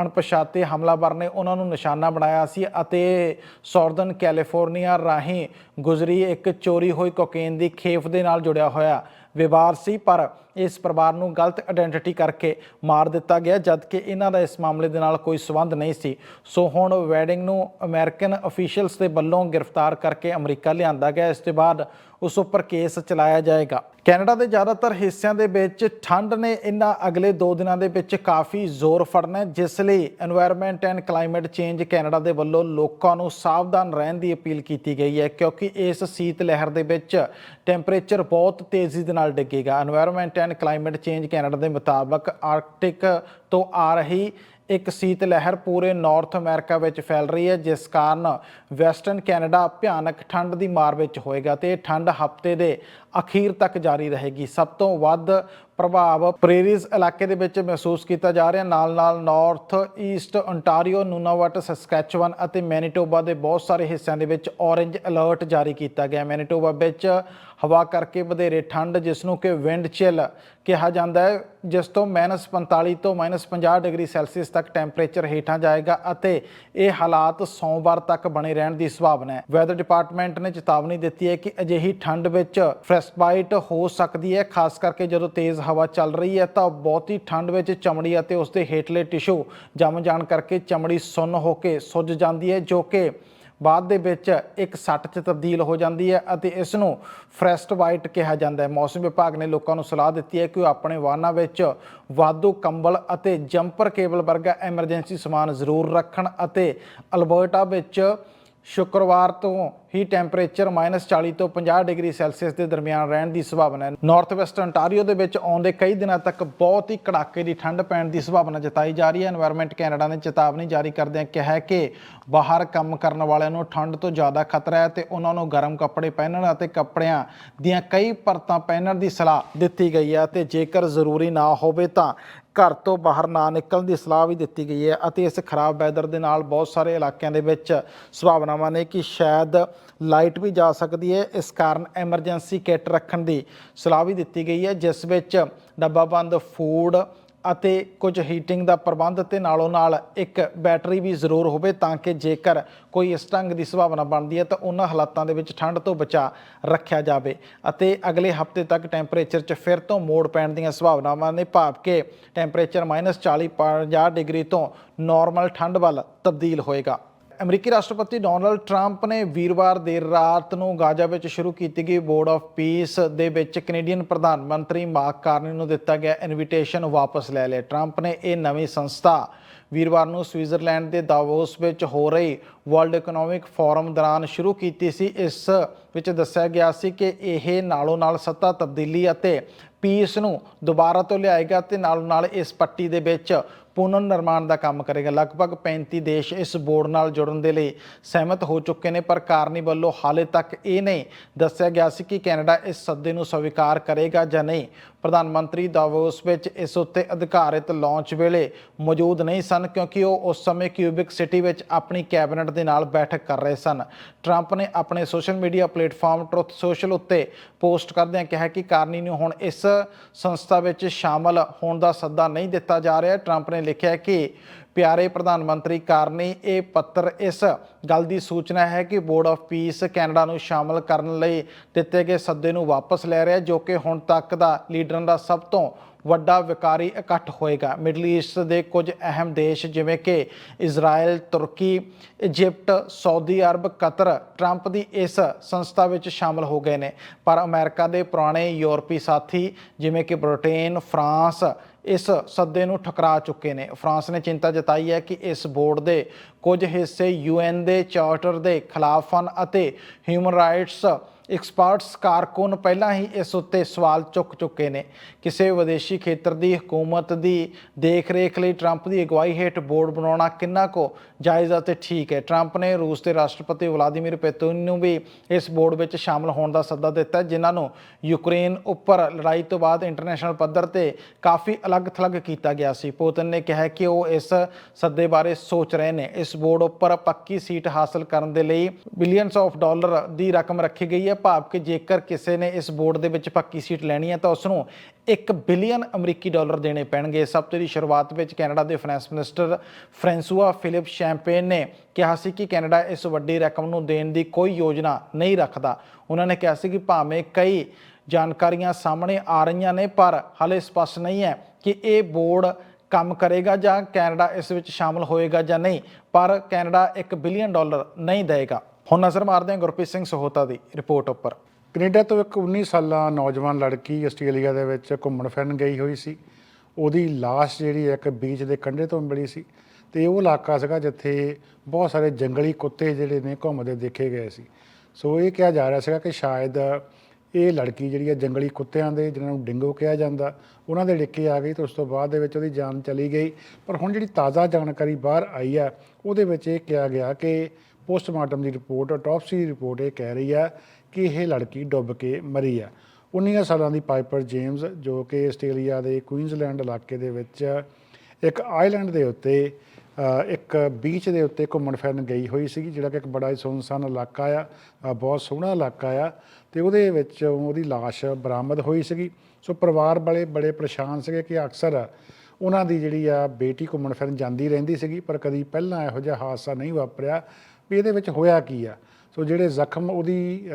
A: ਅਣਪਛਾਤੇ ਹਮਲਾਵਰ ਨੇ ਉਹਨਾਂ ਨੂੰ ਨਿਸ਼ਾਨਾ ਬਣਾਇਆ ਸੀ ਅਤੇ ਸਾਊਥਰਨ ਕੈਲੀਫੋਰਨੀਆ ਰਾਹੀਂ ਗੁਜ਼ਰੀ ਇੱਕ ਚੋਰੀ ਹੋਈ ਕੋਕੇਨ ਦੀ ਖੇਪ ਦੇ ਨਾਲ ਜੁੜਿਆ ਹੋਇਆ ਵਿਵਾਦ ਸੀ, ਪਰ ਇਸ ਪਰਿਵਾਰ ਨੂੰ ਗਲਤ ਆਇਡੈਂਟੀਟੀ ਕਰਕੇ ਮਾਰ ਦਿੱਤਾ ਗਿਆ, ਜਦਕਿ ਇਹਨਾਂ ਦਾ ਇਸ ਮਾਮਲੇ ਦੇ ਨਾਲ ਕੋਈ ਸਬੰਧ ਨਹੀਂ ਸੀ। ਸੋ ਹੁਣ ਵੈਡਿੰਗ ਨੂੰ ਅਮਰੀਕਨ ਅਫੀਸ਼ੀਅਲਸ ਦੇ ਵੱਲੋਂ ਗ੍ਰਿਫਤਾਰ ਕਰਕੇ ਅਮਰੀਕਾ ਲਿਆਂਦਾ ਗਿਆ। ਇਸ ਤੋਂ ਬਾਅਦ ਉਸ ਉੱਪਰ ਕੇਸ ਚਲਾਇਆ ਜਾਏਗਾ। ਕੈਨੇਡਾ ਦੇ ਜ਼ਿਆਦਾਤਰ ਹਿੱਸਿਆਂ ਦੇ ਵਿੱਚ ਠੰਡ ਨੇ ਇਹਨਾਂ ਅਗਲੇ 2 ਦਿਨਾਂ ਦੇ ਵਿੱਚ ਕਾਫੀ ਜ਼ੋਰ ਫੜਨਾ ਜਿਸ ਲਈ environment and climate change Canada ਦੇ ਵੱਲੋਂ ਲੋਕਾਂ ਨੂੰ ਸਾਵਧਾਨ ਰਹਿਣ ਦੀ ਅਪੀਲ ਕੀਤੀ ਗਈ ਹੈ, ਕਿਉਂਕਿ ਇਸ ਸੀਤ ਲਹਿਰ ਦੇ ਵਿੱਚ ਟੈਂਪਰੇਚਰ ਬਹੁਤ ਤੇਜ਼ੀ ਦੇ ਨਾਲ ਡਿੱਗੇਗਾ। Environment and climate change Canada ਦੇ ਮੁਤਾਬਕ ਆਰਕਟਿਕ ਤੋਂ ਆ ਰਹੀ ਇੱਕ ਸੀਤ ਲਹਿਰ ਪੂਰੇ ਨਾਰਥ ਅਮਰੀਕਾ ਵਿੱਚ ਫੈਲ ਰਹੀ ਹੈ, ਜਿਸ ਕਾਰਨ ਵੈਸਟਰਨ ਕੈਨੇਡਾ ਭਿਆਨਕ ਠੰਡ ਦੀ ਮਾਰ ਵਿੱਚ ਹੋਏਗਾ ਤੇ ਇਹ ਠੰਡ ਹਫ਼ਤੇ ਦੇ ਅਖੀਰ ਤੱਕ ਜਾਰੀ ਰਹੇਗੀ। ਸਭ ਤੋਂ ਵੱਧ ਪ੍ਰਭਾਵ ਪ੍ਰੇਰੀਜ਼ ਇਲਾਕੇ ਦੇ ਵਿੱਚ ਮਹਿਸੂਸ ਕੀਤਾ ਜਾ ਰਿਹਾ। ਨਾਲ ਨਾਲ north east Ontario Nunavut Saskatchewan ਅਤੇ ਮੈਨੀਟੋਬਾ ਦੇ ਬਹੁਤ ਸਾਰੇ ਹਿੱਸਿਆਂ ਦੇ ਵਿੱਚ ਔਰੇਂਜ ਅਲਰਟ ਜਾਰੀ ਕੀਤਾ ਗਿਆ। ਮੈਨੀਟੋਬਾ ਵਿੱਚ ਹਵਾ ਕਰਕੇ ਵਧੇਰੇ ਠੰਡ ਜਿਸ ਨੂੰ ਕਿ ਵਿੰਡ ਚਿਲ ਕਿਹਾ ਜਾਂਦਾ ਹੈ, ਜਿਸ ਤੋਂ -45 ਤੋਂ -50 ਡਿਗਰੀ ਸੈਲਸੀਅਸ ਤੱਕ ਟੈਂਪਰੇਚਰ ਹੇਠਾਂ ਜਾਏਗਾ ਅਤੇ ਇਹ ਹਾਲਾਤ ਸੋਮਵਾਰ ਤੱਕ ਬਣੇ ਰਹਿਣ ਦੀ ਸੰਭਾਵਨਾ ਹੈ। ਵੈਦਰ ਡਿਪਾਰਟਮੈਂਟ ਨੇ ਚੇਤਾਵਨੀ ਦਿੱਤੀ ਹੈ ਕਿ ਅਜਿਹੀ ਠੰਡ ਵਿੱਚ ਫ੍ਰੈਸਟਬਾਈਟ ਹੋ ਸਕਦੀ ਹੈ, ਖਾਸ ਕਰਕੇ ਜਦੋਂ ਤੇਜ਼ ਹਵਾ ਚੱਲ ਰਹੀ ਹੈ, ਤਾਂ ਬਹੁਤੀ ਠੰਡ ਵਿੱਚ ਚਮੜੀ ਅਤੇ ਉਸ ਦੇ ਹੇਠਲੇ ਟਿਸ਼ੂ ਜੰਮ ਜਾਣ ਕਰਕੇ ਚਮੜੀ ਸੁੰਨ ਹੋ ਕੇ ਸੁੱਜ ਜਾਂਦੀ ਹੈ, ਜੋ ਕਿ ਬਾਅਦ ਦੇ ਵਿੱਚ ਇੱਕ ਸੱਟ 'ਚ ਤਬਦੀਲ ਹੋ ਜਾਂਦੀ ਹੈ ਅਤੇ ਇਸ ਨੂੰ ਫ੍ਰੈਸਟ ਵਾਈਟ ਕਿਹਾ ਜਾਂਦਾ ਹੈ। ਮੌਸਮ ਵਿਭਾਗ ਨੇ ਲੋਕਾਂ ਨੂੰ ਸਲਾਹ ਦਿੱਤੀ ਹੈ ਕਿ ਉਹ ਆਪਣੇ ਵਾਹਨਾਂ ਵਿੱਚ ਵਾਧੂ ਕੰਬਲ ਅਤੇ ਜੰਪਰ ਕੇਬਲ ਵਰਗਾ ਐਮਰਜੈਂਸੀ ਸਮਾਨ ਜ਼ਰੂਰ ਰੱਖਣ ਅਤੇ ਅਲਬਰਟਾ ਵਿੱਚ ਸ਼ੁੱਕਰਵਾਰ ਤੋਂ ਹੀ ਟੈਂਪਰੇਚਰ -40 ਤੋਂ 50 ਡਿਗਰੀ ਸੈਲਸੀਅਸ ਦੇ ਦਰਮਿਆਨ ਰਹਿਣ ਦੀ ਸੰਭਾਵਨਾ ਹੈ। ਨਾਰਥ ਵੈਸਟ ਅੰਟਾਰੀਓ ਦੇ ਵਿੱਚ ਆਉਂਦੇ ਕਈ ਦਿਨਾਂ ਤੱਕ ਬਹੁਤ ਹੀ ਕੜਾਕੇ ਦੀ ਠੰਡ ਪੈਣ ਦੀ ਸੰਭਾਵਨਾ ਜਤਾਈ ਜਾ ਰਹੀ ਹੈ। এনवायरमेंट ਕੈਨੇਡਾ ਨੇ ਚੇਤਾਵਨੀ ਜਾਰੀ ਕਰਦਿਆਂ ਕਿਹਾ ਕਿ ਬਾਹਰ ਕੰਮ ਕਰਨ ਵਾਲਿਆਂ ਨੂੰ ਠੰਡ ਤੋਂ ਜ਼ਿਆਦਾ ਖਤਰਾ ਹੈ ਤੇ ਉਹਨਾਂ ਨੂੰ ਗਰਮ ਕੱਪੜੇ ਪਹਿਨਣ ਅਤੇ ਕੱਪੜਿਆਂ ਦੀਆਂ ਕਈ ਪਰਤਾਂ ਪਹਿਨਣ ਦੀ ਸਲਾਹ ਦਿੱਤੀ ਗਈ ਹੈ ਤੇ ਜੇਕਰ ਜ਼ਰੂਰੀ ਨਾ ਹੋਵੇ ਤਾਂ ਘਰ ਤੋਂ ਬਾਹਰ ਨਾ ਨਿਕਲਣ ਦੀ ਸਲਾਹ ਵੀ ਦਿੱਤੀ ਗਈ ਹੈ ਅਤੇ ਇਸ ਖਰਾਬ ਵੈਦਰ ਦੇ ਨਾਲ ਬਹੁਤ ਸਾਰੇ ਇਲਾਕਿਆਂ ਦੇ ਵਿੱਚ ਸੰਭਾਵਨਾਵਾਂ ਨੇ ਕਿ ਸ਼ਾਇਦ ਲਾਈਟ ਵੀ ਜਾ ਸਕਦੀ ਹੈ। ਇਸ ਕਾਰਨ ਐਮਰਜੈਂਸੀ ਕਿੱਟ ਰੱਖਣ ਦੀ ਸਲਾਹ ਵੀ ਦਿੱਤੀ ਗਈ ਹੈ, ਜਿਸ ਵਿੱਚ ਡੱਬਾਬੰਦ ਫੂਡ ਅਤੇ ਕੁਝ ਹੀਟਿੰਗ ਦਾ ਪ੍ਰਬੰਧ ਤੇ ਨਾਲੋਂ ਨਾਲ ਇੱਕ ਬੈਟਰੀ ਵੀ ਜ਼ਰੂਰ ਹੋਵੇ ਤਾਂ ਕਿ ਜੇਕਰ ਕੋਈ ਇਸ ਢੰਗ ਦੀ ਸੰਭਾਵਨਾ ਬਣਦੀ ਹੈ ਤਾਂ ਉਹਨਾਂ ਹਾਲਾਤਾਂ ਦੇ ਵਿੱਚ ਠੰਡ ਤੋਂ ਬਚਾ ਰੱਖਿਆ ਜਾਵੇ ਅਤੇ ਅਗਲੇ ਹਫ਼ਤੇ ਤੱਕ ਟੈਂਪਰੇਚਰ 'ਚ ਫਿਰ ਤੋਂ ਮੋੜ ਪੈਣ ਦੀਆਂ ਸੰਭਾਵਨਾਵਾਂ ਨੇ ਭਾਵ ਕਿ ਟੈਂਪਰੇਚਰ -40 50 ਡਿਗਰੀ ਤੋਂ ਨਾਰਮਲ ਠੰਡ ਵੱਲ ਤਬਦੀਲ ਹੋਏਗਾ। ਅਮਰੀਕੀ ਰਾਸ਼ਟਰਪਤੀ ਡੋਨਲਡ ਟਰੰਪ ਨੇ ਵੀਰਵਾਰ ਦੇਰ ਰਾਤ ਨੂੰ ਗਾਜ਼ਾ ਵਿੱਚ ਸ਼ੁਰੂ ਕੀਤੀ ਗਈ ਬੋਰਡ ਆਫ ਪੀਸ ਦੇ ਵਿੱਚ ਕੈਨੇਡੀਅਨ ਪ੍ਰਧਾਨ ਮੰਤਰੀ ਮਾਰਕ ਕਾਰਨੀ ਨੂੰ ਦਿੱਤਾ ਗਿਆ ਇਨਵੀਟੇਸ਼ਨ ਵਾਪਸ ਲੈ ਲਿਆ ਟਰੰਪ ਨੇ ਇਹ ਨਵੀਂ ਸੰਸਥਾ ਵੀਰਵਾਰ ਨੂੰ ਸਵਿਟਜ਼ਰਲੈਂਡ ਦੇ ਦਾਵੋਸ ਵਿੱਚ ਹੋ ਰਹੀ ਵਰਲਡ ਇਕਨੋਮਿਕ ਫੋਰਮ ਦੌਰਾਨ ਸ਼ੁਰੂ ਕੀਤੀ ਸੀ। ਇਸ ਵਿੱਚ ਦੱਸਿਆ ਗਿਆ ਸੀ ਕਿ ਇਹ ਨਾਲੋਂ ਨਾਲ ਸੱਤਾ ਤਬਦੀਲੀ ਅਤੇ ਪੀਸ ਨੂੰ ਦੁਬਾਰਾ ਤੋਂ ਲਿਆਏਗਾ ਤੇ ਨਾਲੋਂ ਨਾਲ ਇਸ ਪੱਟੀ ਦੇ ਵਿੱਚ ਪੁਨਰ ਨਿਰਮਾਣ ਦਾ ਕੰਮ ਕਰੇਗਾ। ਲਗਭਗ 35 ਦੇਸ਼ ਇਸ ਬੋਰਡ ਨਾਲ ਜੁੜਨ ਦੇ ਲਈ ਸਹਿਮਤ ਹੋ ਚੁੱਕੇ ਨੇ, ਪਰ ਕਾਰਨੀ ਵੱਲੋਂ ਹਾਲੇ ਤੱਕ ਇਹ ਨਹੀਂ ਦੱਸਿਆ ਗਿਆ ਸੀ ਕਿ ਕੈਨੇਡਾ ਇਸ ਸੱਦੇ ਨੂੰ ਸਵੀਕਾਰ ਕਰੇਗਾ ਜਾਂ ਨਹੀਂ। ਪ੍ਰਧਾਨ ਮੰਤਰੀ ਦਾਵੋਸ ਵਿੱਚ ਇਸ ਉੱਤੇ ਅਧਿਕਾਰਿਤ ਲਾਂਚ ਵੇਲੇ ਮੌਜੂਦ ਨਹੀਂ ਸਨ ਕਿਉਂਕਿ ਉਹ ਉਸ ਸਮੇਂ ਕਿਊਬਿਕ ਸਿਟੀ ਵਿੱਚ ਆਪਣੀ ਕੈਬਨਿਟ ਦੇ ਨਾਲ ਬੈਠਕ ਕਰ ਰਹੇ ਸਨ। ਟਰੰਪ ਨੇ ਆਪਣੇ social media platform Truth Social ਉੱਤੇ ਪੋਸਟ ਕਰਦਿਆਂ ਕਿਹਾ ਕਿ ਕਾਰਨੀ ਨੂੰ ਹੁਣ ਇਸ ਸੰਸਥਾ ਵਿੱਚ ਸ਼ਾਮਲ ਹੋਣ ਦਾ ਸੱਦਾ ਨਹੀਂ ਦਿੱਤਾ ਜਾ ਰਿਹਾ। ਟਰੰਪ ਨੇ ਲਿਖਿਆ ਕਿ ਪਿਆਰੇ ਪ੍ਰਧਾਨ ਮੰਤਰੀ ਕਾਰਨੀ, ਇਹ ਪੱਤਰ ਇਸ ਗੱਲ ਦੀ ਸੂਚਨਾ ਹੈ ਕਿ ਬੋਰਡ ਆਫ ਪੀਸ ਕੈਨੇਡਾ ਨੂੰ ਸ਼ਾਮਲ ਕਰਨ ਲਈ ਦਿੱਤੇ ਗਏ ਸੱਦੇ ਨੂੰ ਵਾਪਸ ਲੈ ਰਿਹਾ ਜੋ ਕਿ ਹੁਣ ਤੱਕ ਦਾ ਲੀਡਰਾਂ ਦਾ ਸਭ ਤੋਂ ਵੱਡਾ ਵਿਕਾਰੀ ਇਕੱਠ ਹੋਏਗਾ। ਮਿਡਲ ਈਸਟ ਦੇ ਕੁਝ ਅਹਿਮ ਦੇਸ਼ ਜਿਵੇਂ ਕਿ Israel Turkey, Egypt, Saudi Arab, Qatar, Trump ਦੀ ਇਸ ਸੰਸਥਾ ਵਿੱਚ ਸ਼ਾਮਲ ਹੋ ਗਏ ਨੇ। ਪਰ ਅਮਰੀਕਾ ਦੇ ਪੁਰਾਣੇ ਯੂਰਪੀ ਸਾਥੀ ਜਿਵੇਂ ਕਿ ਬ੍ਰਿਟੇਨ, ਫਰਾਂਸ ਇਸ ਸੱਦੇ ਨੂੰ ਠਕਰਾ ਚੁੱਕੇ ਨੇ। ਫਰਾਂਸ ਨੇ ਚਿੰਤਾ ਜਤਾਈ ਹੈ ਕਿ ਇਸ ਬੋਰਡ ਦੇ ਕੁਝ ਹਿੱਸੇ ਯੂਐਨ ਦੇ ਚਾਰਟਰ ਦੇ ਖਿਲਾਫ ਹਨ ਅਤੇ ਹਿਊਮਨ ਰਾਈਟਸ ਐਕਸਪਰਟਸ ਕਾਰਕੁਨ ਪਹਿਲਾਂ ਹੀ ਇਸ ਉੱਤੇ ਸਵਾਲ ਚੁੱਕ ਚੁੱਕੇ ਨੇ। ਕਿਸੇ ਵਿਦੇਸ਼ੀ ਖੇਤਰ ਦੀ ਹਕੂਮਤ ਦੀ ਦੇਖ-ਰੇਖ ਲਈ ਟਰੰਪ ਦੀ ਅਗਵਾਈ ਹੇਠ ਬੋਰਡ ਬਣਾਉਣਾ ਕਿੰਨਾ ਕੋ ਜਾਇਜ਼ ਅਤੇ ਠੀਕ ਹੈ? ਟਰੰਪ ਨੇ ਰੂਸ ਦੇ ਰਾਸ਼ਟਰਪਤੀ ਵਲਾਦੀਮੀਰ ਪੁਤਿਨ ਨੂੰ ਵੀ ਇਸ ਬੋਰਡ ਵਿੱਚ ਸ਼ਾਮਲ ਹੋਣ ਦਾ ਸੱਦਾ ਦਿੱਤਾ, ਜਿਨ੍ਹਾਂ ਨੂੰ ਯੂਕਰੇਨ ਉੱਪਰ ਲੜਾਈ ਤੋਂ ਬਾਅਦ ਇੰਟਰਨੈਸ਼ਨਲ ਪੱਧਰ ਤੇ ਕਾਫੀ ਅਲੱਗ-ਥਲੱਗ ਕੀਤਾ ਗਿਆ ਸੀ। ਪੁਤਿਨ ਨੇ ਕਿਹਾ ਕਿ ਉਹ ਇਸ ਸੱਦੇ ਬਾਰੇ ਸੋਚ ਰਹੇ ਨੇ। ਇਸ ਬੋਰਡ ਉੱਪਰ ਪੱਕੀ ਸੀਟ ਹਾਸਲ ਕਰਨ ਦੇ ਲਈ ਬਿਲੀਅਨਸ ਆਫ ਡਾਲਰ ਦੀ ਰਕਮ ਰੱਖੀ ਗਈ ਹੈ। ਭਾਵ ਕਿ ਜੇਕਰ ਕਿਸੇ ਨੇ ਇਸ ਬੋਰਡ ਦੇ ਵਿੱਚ ਪੱਕੀ ਸੀਟ ਲੈਣੀ ਹੈ ਤਾਂ ਉਸ ਨੂੰ 1 ਬਿਲੀਅਨ ਅਮਰੀਕੀ ਡਾਲਰ ਦੇਣੇ ਪੈਣਗੇ। ਸਭ ਤੋਂ ਦੀ ਸ਼ੁਰੂਆਤ ਵਿੱਚ ਕੈਨੇਡਾ ਦੇ finance minister Francois Philippe Champagne ਨੇ ਕਿਹਾ ਸੀ ਕਿ ਕੈਨੇਡਾ ਇਸ ਵੱਡੀ ਰਕਮ ਨੂੰ ਦੇਣ ਦੀ ਕੋਈ ਯੋਜਨਾ ਨਹੀਂ ਰੱਖਦਾ। ਉਹਨਾਂ ਨੇ ਕਿਹਾ ਸੀ ਕਿ ਭਾਵੇਂ ਕਈ ਜਾਣਕਾਰੀਆਂ ਸਾਹਮਣੇ ਆ ਰਹੀਆਂ ਨੇ, ਪਰ ਹਾਲੇ ਸਪਸ਼ਟ ਨਹੀਂ ਹੈ ਕਿ ਇਹ ਬੋਰਡ ਕੰਮ ਕਰੇਗਾ ਜਾਂ ਕੈਨੇਡਾ ਇਸ ਵਿੱਚ ਸ਼ਾਮਲ ਹੋਏਗਾ ਜਾਂ ਨਹੀਂ। ਪਰ ਕੈਨੇਡਾ 1 ਬਿਲੀਅਨ ਡਾਲਰ ਨਹੀਂ ਦੇਵੇਗਾ ਹੁਣ ਨਜ਼ਰ ਮਾਰਦੇ ਹਾਂ ਗੁਰਪ੍ਰੀਤ ਸਿੰਘ ਸਹੋਤਾ ਦੀ ਰਿਪੋਰਟ ਉੱਪਰ।
B: ਕੈਨੇਡਾ ਤੋਂ ਇੱਕ 19 ਸਾਲਾ ਨੌਜਵਾਨ ਲੜਕੀ ਆਸਟ੍ਰੇਲੀਆ ਦੇ ਵਿੱਚ ਘੁੰਮਣ ਫਿਰਨ ਗਈ ਹੋਈ ਸੀ। ਉਹਦੀ ਲਾਸ਼ ਜਿਹੜੀ ਇੱਕ ਬੀਚ ਦੇ ਕੰਢੇ ਤੋਂ ਮਿਲੀ ਸੀ ਤੇ ਉਹ ਇਲਾਕਾ ਸੀਗਾ ਜਿੱਥੇ ਬਹੁਤ ਸਾਰੇ ਜੰਗਲੀ ਕੁੱਤੇ ਜਿਹੜੇ ਨੇ ਘੁੰਮਦੇ ਦੇਖੇ ਗਏ ਸੀ। ਸੋ ਇਹ ਕਿਹਾ ਜਾ ਰਿਹਾ ਸੀਗਾ ਕਿ ਸ਼ਾਇਦ ਇਹ ਲੜਕੀ ਜਿਹੜੀ ਹੈ ਜੰਗਲੀ ਕੁੱਤਿਆਂ ਦੇ ਜਿਨ੍ਹਾਂ ਨੂੰ ਡਿੰਗੋ ਕਿਹਾ ਜਾਂਦਾ, ਉਹਨਾਂ ਦੇ ਡਿੱਕੇ ਆ ਗਈ ਤੇ ਉਸ ਤੋਂ ਬਾਅਦ ਦੇ ਵਿੱਚ ਉਹਦੀ ਜਾਨ ਚਲੀ ਗਈ। ਪਰ ਹੁਣ ਜਿਹੜੀ ਤਾਜ਼ਾ ਜਾਣਕਾਰੀ ਬਾਹਰ ਆਈ ਆ ਉਹਦੇ ਵਿੱਚ ਇਹ ਕਿਹਾ ਗਿਆ ਕਿ ਪੋਸਟਮਾਰਟਮ ਦੀ ਰਿਪੋਰਟ ਆਟੋਪਸੀ ਦੀ ਰਿਪੋਰਟ ਇਹ ਕਹਿ ਰਹੀ ਆ ਕਿ ਇਹ ਲੜਕੀ ਡੁੱਬ ਕੇ ਮਰੀ ਆ 19 ਸਾਲਾਂ ਦੀ ਪਾਈਪਰ ਜੇਮਸ, ਜੋ ਕਿ ਆਸਟ੍ਰੇਲੀਆ ਦੇ ਕੁਈਨਜ਼ਲੈਂਡ ਇਲਾਕੇ ਦੇ ਵਿੱਚ ਇੱਕ ਆਈਲੈਂਡ ਦੇ ਉੱਤੇ ਇੱਕ ਬੀਚ ਦੇ ਉੱਤੇ ਘੁੰਮਣ ਫਿਰਨ ਗਈ ਹੋਈ ਸੀ ਜਿਹੜਾ ਕਿ ਇੱਕ ਬੜਾ ਹੀ ਸੁੰਨਸਾਨ ਇਲਾਕਾ ਆ ਬਹੁਤ ਸੋਹਣਾ ਇਲਾਕਾ ਆ, ਤੇ ਉਹਦੇ ਵਿੱਚ ਉਹਦੀ ਲਾਸ਼ ਬਰਾਮਦ ਹੋਈ ਸੀਗੀ। ਸੋ ਪਰਿਵਾਰ ਵਾਲੇ ਬੜੇ ਪਰੇਸ਼ਾਨ ਸੀਗੇ ਕਿ ਅਕਸਰ ਉਹਨਾਂ ਦੀ ਜਿਹੜੀ ਆ ਬੇਟੀ ਘੁੰਮਣ ਫਿਰਨ ਜਾਂਦੀ ਰਹਿੰਦੀ ਸੀਗੀ, ਪਰ ਕਦੀ ਪਹਿਲਾਂ ਇਹੋ ਜਿਹਾ ਹਾਦਸਾ ਨਹੀਂ ਵਾਪਰਿਆ। ਵੀ ਇਹਦੇ ਵਿੱਚ ਹੋਇਆ ਕੀ ਆ? ਸੋ ਜਿਹੜੇ ਜ਼ਖਮ ਉਹਦੀ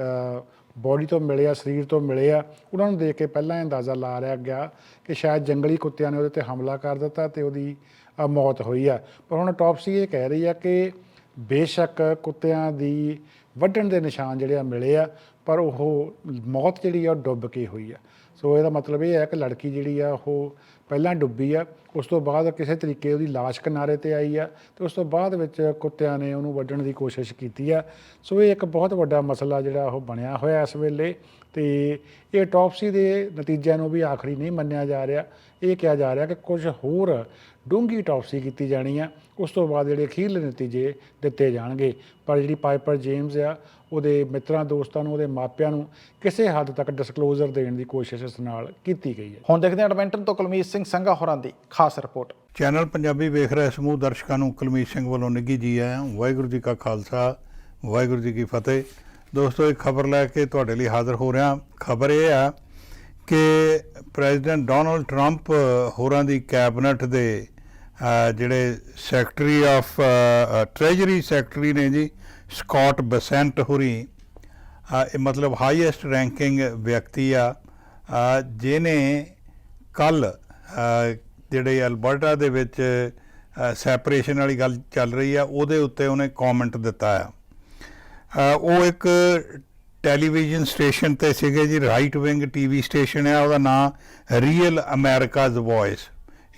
B: ਬੋਡੀ ਤੋਂ ਮਿਲੇ ਆ, ਸਰੀਰ ਤੋਂ ਮਿਲੇ ਆ, ਉਹਨਾਂ ਨੂੰ ਦੇਖ ਕੇ ਪਹਿਲਾਂ ਇਹ ਅੰਦਾਜ਼ਾ ਲਾ ਲਿਆ ਗਿਆ ਕਿ ਸ਼ਾਇਦ ਜੰਗਲੀ ਕੁੱਤਿਆਂ ਨੇ ਉਹਦੇ ਤੇ ਹਮਲਾ ਕਰ ਦਿੱਤਾ ਤੇ ਉਹਦੀ ਮੌਤ ਹੋਈ ਆ। ਪਰ ਹੁਣ ਟੌਪਸੀ ਇਹ ਕਹਿ ਰਹੀ ਆ ਕਿ ਬੇਸ਼ੱਕ ਕੁੱਤਿਆਂ ਦੀ ਵੱਢਣ ਦੇ ਨਿਸ਼ਾਨ ਜਿਹੜੇ ਆ ਮਿਲੇ ਆ, ਪਰ ਉਹ ਮੌਤ ਜਿਹੜੀ ਆ ਉਹ ਡੁੱਬ ਕੇ ਹੋਈ ਆ। ਸੋ ਇਹਦਾ ਮਤਲਬ ਇਹ ਹੈ ਕਿ ਲੜਕੀ ਜਿਹੜੀ ਆ ਉਹ ਪਹਿਲਾਂ ਡੁੱਬੀ ਆ, ਉਸ ਤੋਂ ਬਾਅਦ ਕਿਸੇ ਤਰੀਕੇ ਉਹਦੀ ਲਾਸ਼ ਕਿਨਾਰੇ ਤੇ ਆਈ ਆ ਤੇ ਉਸ ਤੋਂ ਬਾਅਦ ਵਿੱਚ ਕੁੱਤਿਆਂ ਨੇ ਉਹਨੂੰ ਵੱਢਣ ਦੀ ਕੋਸ਼ਿਸ਼ ਕੀਤੀ ਆ। ਸੋ ਇਹ ਇੱਕ ਬਹੁਤ ਵੱਡਾ ਮਸਲਾ ਜਿਹੜਾ ਉਹ ਬਣਿਆ ਹੋਇਆ ਇਸ ਵੇਲੇ। ਤੇ ਇਹ ਟੌਪਸੀ ਦੇ ਨਤੀਜਿਆਂ ਨੂੰ ਵੀ ਆਖਰੀ ਨਹੀਂ ਮੰਨਿਆ ਜਾ ਰਿਹਾ। ਇਹ ਕਿਹਾ ਜਾ ਰਿਹਾ ਕਿ ਕੁਝ ਹੋਰ ਡੂੰਘੀ ਟੌਪਸੀ ਕੀਤੀ ਜਾਣੀ ਆ। ਉਸ ਤੋਂ ਬਾਅਦ ਜਿਹੜੇ ਅਖੀਰਲੇ ਨਤੀਜੇ ਦਿੱਤੇ ਜਾਣਗੇ। ਪਰ ਜਿਹੜੀ ਪਾਈਪਰ ਜੇਮਸ ਆ ਉਹਦੇ ਮਿੱਤਰਾਂ ਦੋਸਤਾਂ ਨੂੰ ਉਹਦੇ ਮਾਪਿਆਂ ਨੂੰ ਕਿਸੇ ਹੱਦ ਤੱਕ ਡਿਸਕਲੋਜ਼ਰ ਦੇਣ ਦੀ ਕੋਸ਼ਿਸ਼ ਇਸ ਨਾਲ ਕੀਤੀ ਗਈ ਹੈ।
A: ਹੁਣ ਦੇਖਦੇ ਹਾਂ ਐਡਮਿੰਟਨ ਤੋਂ ਕੁਲਮੀਤ ਸਿੰਘ ਸੰਘਾ ਹੋਰਾਂ ਦੀ ਖਾਸ ਰਿਪੋਰਟ।
C: ਚੈਨਲ ਪੰਜਾਬੀ ਵੇਖ ਰਹੇ ਸਮੂਹ ਦਰਸ਼ਕਾਂ ਨੂੰ ਕੁਲਮੀਤ ਸਿੰਘ ਵੱਲੋਂ ਨਿੱਘੀ ਜੀ ਆਇਆਂ। ਵਾਹਿਗੁਰੂ ਜੀ ਕਾ ਖਾਲਸਾ ਵਾਹਿਗੁਰੂ ਜੀ ਕੀ ਫਤਿਹ। ਦੋਸਤੋ ਇੱਕ ਖਬਰ ਲੈ ਕੇ ਤੁਹਾਡੇ ਲਈ ਹਾਜ਼ਰ ਹੋ ਰਿਹਾ। ਖਬਰ ਇਹ ਆ ਕਿ ਪ੍ਰੈਜ਼ੀਡੈਂਟ ਡੋਨਲਡ ਟਰੰਪ ਹੋਰਾਂ ਦੀ ਕੈਬਨਿਟ ਦੇ ਜਿਹੜੇ ਸੈਕਟਰੀ ਆਫ ਟ੍ਰੈਜਰੀ ਸੈਕਟਰੀ ਨੇ ਜੀ ਸਕਾਟ ਬਸੈਂਟ ਹੋਰੀ ਇਹ ਮਤਲਬ ਹਾਈਐਸਟ ਰੈਂਕਿੰਗ ਵਿਅਕਤੀ ਆ। ਅਹ, ਜਿਨੇ ਕੱਲ ਜਿਹੜੇ ਅਲਬਰਟਾ ਦੇ ਵਿੱਚ ਸੈਪਰੇਸ਼ਨ ਵਾਲੀ ਗੱਲ ਚੱਲ ਰਹੀ ਆ ਉਹਦੇ ਉੱਤੇ ਉਹਨੇ ਕਮੈਂਟ ਦਿੱਤਾ ਆ। ਉਹ ਇੱਕ ਟੈਲੀਵਿਜ਼ਨ ਸਟੇਸ਼ਨ ਤੇ ਸੀਗੇ ਜੀ ਰਾਈਟ ਵਿੰਗ ਟੀਵੀ ਸਟੇਸ਼ਨ ਹੈ, ਉਹਦਾ ਨਾਮ ਰੀਅਲ ਅਮਰੀਕਾਜ਼ ਵੌਇਸ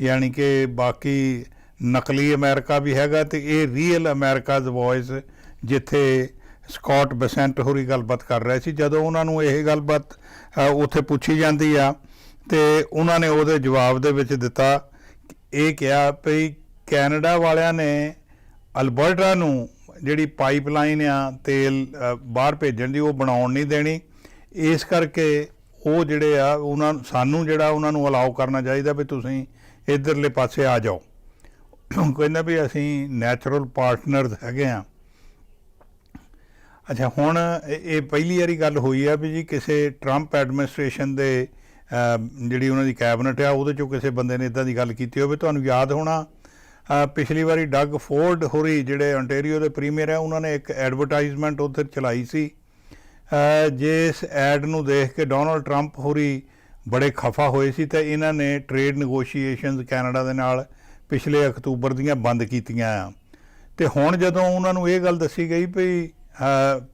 C: ਯਾਨੀ ਕਿ ਬਾਕੀ ਨਕਲੀ ਅਮਰੀਕਾ ਵੀ ਹੈਗਾ ਤੇ ਇਹ ਰੀਅਲ ਅਮਰੀਕਾਜ਼ ਵੌਇਸ ਜਿੱਥੇ ਸਕਾਟ ਬਸੈਂਟ ਹੋਰੀ ਗੱਲਬਾਤ ਕਰ ਰਹੇ ਸੀ। ਜਦੋਂ ਉਹਨਾਂ ਨੂੰ ਇਹ ਗੱਲਬਾਤ ਉੱਥੇ ਪੁੱਛੀ ਜਾਂਦੀ ਆ, ਤੇ ਉਹਨਾਂ ਨੇ ਉਹਦੇ ਜਵਾਬ ਦੇ ਵਿੱਚ ਦਿੱਤਾ, ਇਹ ਕਿਹਾ ਵੀ ਕੈਨੇਡਾ ਵਾਲਿਆਂ ਨੇ ਅਲਬਰਟਾ ਨੂੰ ਜਿਹੜੀ ਪਾਈਪਲਾਈਨ ਆ, ਤੇਲ ਬਾਹਰ ਭੇਜਣ ਦੀ, ਉਹ ਬਣਾਉਣ ਨਹੀਂ ਦੇਣੀ। ਇਸ ਕਰਕੇ ਉਹ ਜਿਹੜੇ ਆ, ਉਹਨਾਂ ਸਾਨੂੰ ਜਿਹੜਾ ਉਹਨਾਂ ਨੂੰ ਅਲਾਉ ਕਰਨਾ ਚਾਹੀਦਾ ਵੀ ਤੁਸੀਂ ਇਧਰਲੇ ਪਾਸੇ ਆ ਜਾਓ। ਕਹਿੰਦਾ ਵੀ ਅਸੀਂ ਨੈਚੁਰਲ ਪਾਰਟਨਰਸ ਹੈਗੇ ਆ। ਅੱਛਾ, ਹੁਣ ਇਹ ਪਹਿਲੀ ਵਾਰੀ ਗੱਲ ਹੋਈ ਆ ਵੀ ਜੀ ਕਿਸੇ ਟਰੰਪ ਐਡਮਿਨਿਸਟ੍ਰੇਸ਼ਨ ਦੇ ਜਿਹੜੀ ਉਹਨਾਂ ਦੀ ਕੈਬਨਿਟ ਆ, ਉਹਦੇ ਚੋਂ ਕਿਸੇ ਬੰਦੇ ਨੇ ਇਦਾਂ ਦੀ ਗੱਲ ਕੀਤੀ ਹੋਵੇ, ਤੁਹਾਨੂੰ ਯਾਦ ਹੋਣਾ? ਪਿਛਲੀ ਵਾਰੀ ਡੱਗ ਫੋਰਡ ਹੋਰੀ ਜਿਹੜੇ ontario ਦੇ ਪ੍ਰੀਮੀਅਰ ਹੈ, ਉਹਨਾਂ ਨੇ ਇੱਕ ਐਡਵਰਟਾਈਜ਼ਮੈਂਟ ਉੱਥੇ ਚਲਾਈ ਸੀ। ਜਿਸ ਐਡ ਨੂੰ ਦੇਖ ਕੇ ਡੋਨਲਡ ਟਰੰਪ ਹੋਰੀ ਬੜੇ ਖਫਾ ਹੋਏ ਸੀ, ਤੇ ਇਹਨਾਂ ਨੇ ਟ੍ਰੇਡ ਨੈਗੋਸ਼ੀਏਸ਼ਨਸ ਕੈਨੇਡਾ ਦੇ ਨਾਲ ਪਿਛਲੇ ਅਕਤੂਬਰ ਦੀਆਂ ਬੰਦ ਕੀਤੀਆਂ। ਆ ਤੇ ਹੁਣ ਜਦੋਂ ਉਹਨਾਂ ਨੂੰ ਇਹ ਗੱਲ ਦੱਸੀ ਗਈ ਵੀ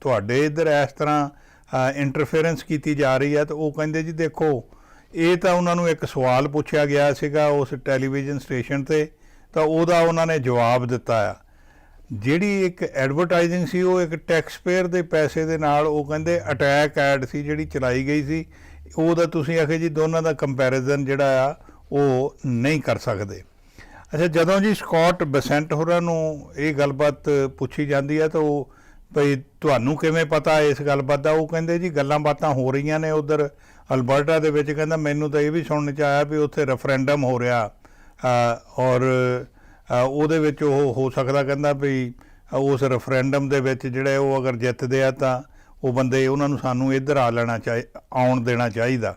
C: ਤੁਹਾਡੇ ਇੱਧਰ ਇਸ ਤਰ੍ਹਾਂ ਇੰਟਰਫੇਰੈਂਸ ਕੀਤੀ ਜਾ ਰਹੀ ਹੈ, ਤਾਂ ਉਹ ਕਹਿੰਦੇ ਜੀ ਦੇਖੋ, ਇਹ ਤਾਂ ਉਹਨਾਂ ਨੂੰ ਇੱਕ ਸਵਾਲ ਪੁੱਛਿਆ ਗਿਆ ਸੀਗਾ ਉਸ ਟੈਲੀਵਿਜ਼ਨ ਸਟੇਸ਼ਨ ਤੇ ਤਾਂ ਉਹਦਾ ਉਹਨਾਂ ਨੇ ਜਵਾਬ ਦਿੱਤਾ ਆ। ਜਿਹੜੀ ਇੱਕ ਐਡਵਰਟਾਈਜ਼ਿੰਗ ਸੀ, ਉਹ ਇੱਕ ਟੈਕਸ ਪੇਅਰ ਦੇ ਪੈਸੇ ਦੇ ਨਾਲ ਉਹ ਕਹਿੰਦੇ ਅਟੈਕ ਐਡ ਸੀ ਜਿਹੜੀ ਚਲਾਈ ਗਈ ਸੀ ਉਹਦਾ ਤੁਸੀਂ ਆਖੇ ਜੀ ਦੋਨਾਂ ਦਾ ਕੰਪੈਰੀਜ਼ਨ ਜਿਹੜਾ ਆ, ਉਹ ਨਹੀਂ ਕਰ ਸਕਦੇ। ਅੱਛਾ, ਜਦੋਂ ਜੀ ਸਕਾਟ ਬੈਸੈਂਟ ਹੋਰਾਂ ਨੂੰ ਇਹ ਗੱਲਬਾਤ ਪੁੱਛੀ ਜਾਂਦੀ ਹੈ ਤਾਂ ਉਹ ਭਈ ਤੁਹਾਨੂੰ ਕਿਵੇਂ ਪਤਾ ਇਸ ਗੱਲਬਾਤ ਦਾ? ਉਹ ਕਹਿੰਦੇ ਜੀ ਗੱਲਾਂ ਬਾਤਾਂ ਹੋ ਰਹੀਆਂ ਨੇ ਉਧਰ ਅਲਬਰਟਾ ਦੇ ਵਿੱਚ, ਕਹਿੰਦਾ ਮੈਨੂੰ ਤਾਂ ਇਹ ਵੀ ਸੁਣਨ ਚ ਆਇਆ ਵੀ ਉੱਥੇ ਰੈਫਰੈਂਡਮ ਹੋ ਰਿਹਾ। ਔਰ ਉਹਦੇ ਵਿੱਚ ਉਹ ਹੋ ਸਕਦਾ ਕਹਿੰਦਾ ਵੀ ਉਸ ਰੈਫਰੈਂਡਮ ਦੇ ਵਿੱਚ ਜਿਹੜੇ ਉਹ ਅਗਰ ਜਿੱਤਦੇ ਆ ਤਾਂ ਉਹ ਬੰਦੇ ਉਹਨਾਂ ਨੂੰ ਸਾਨੂੰ ਇੱਧਰ ਆ ਲੈਣਾ ਚਾਹੀ, ਆਉਣ ਦੇਣਾ ਚਾਹੀਦਾ।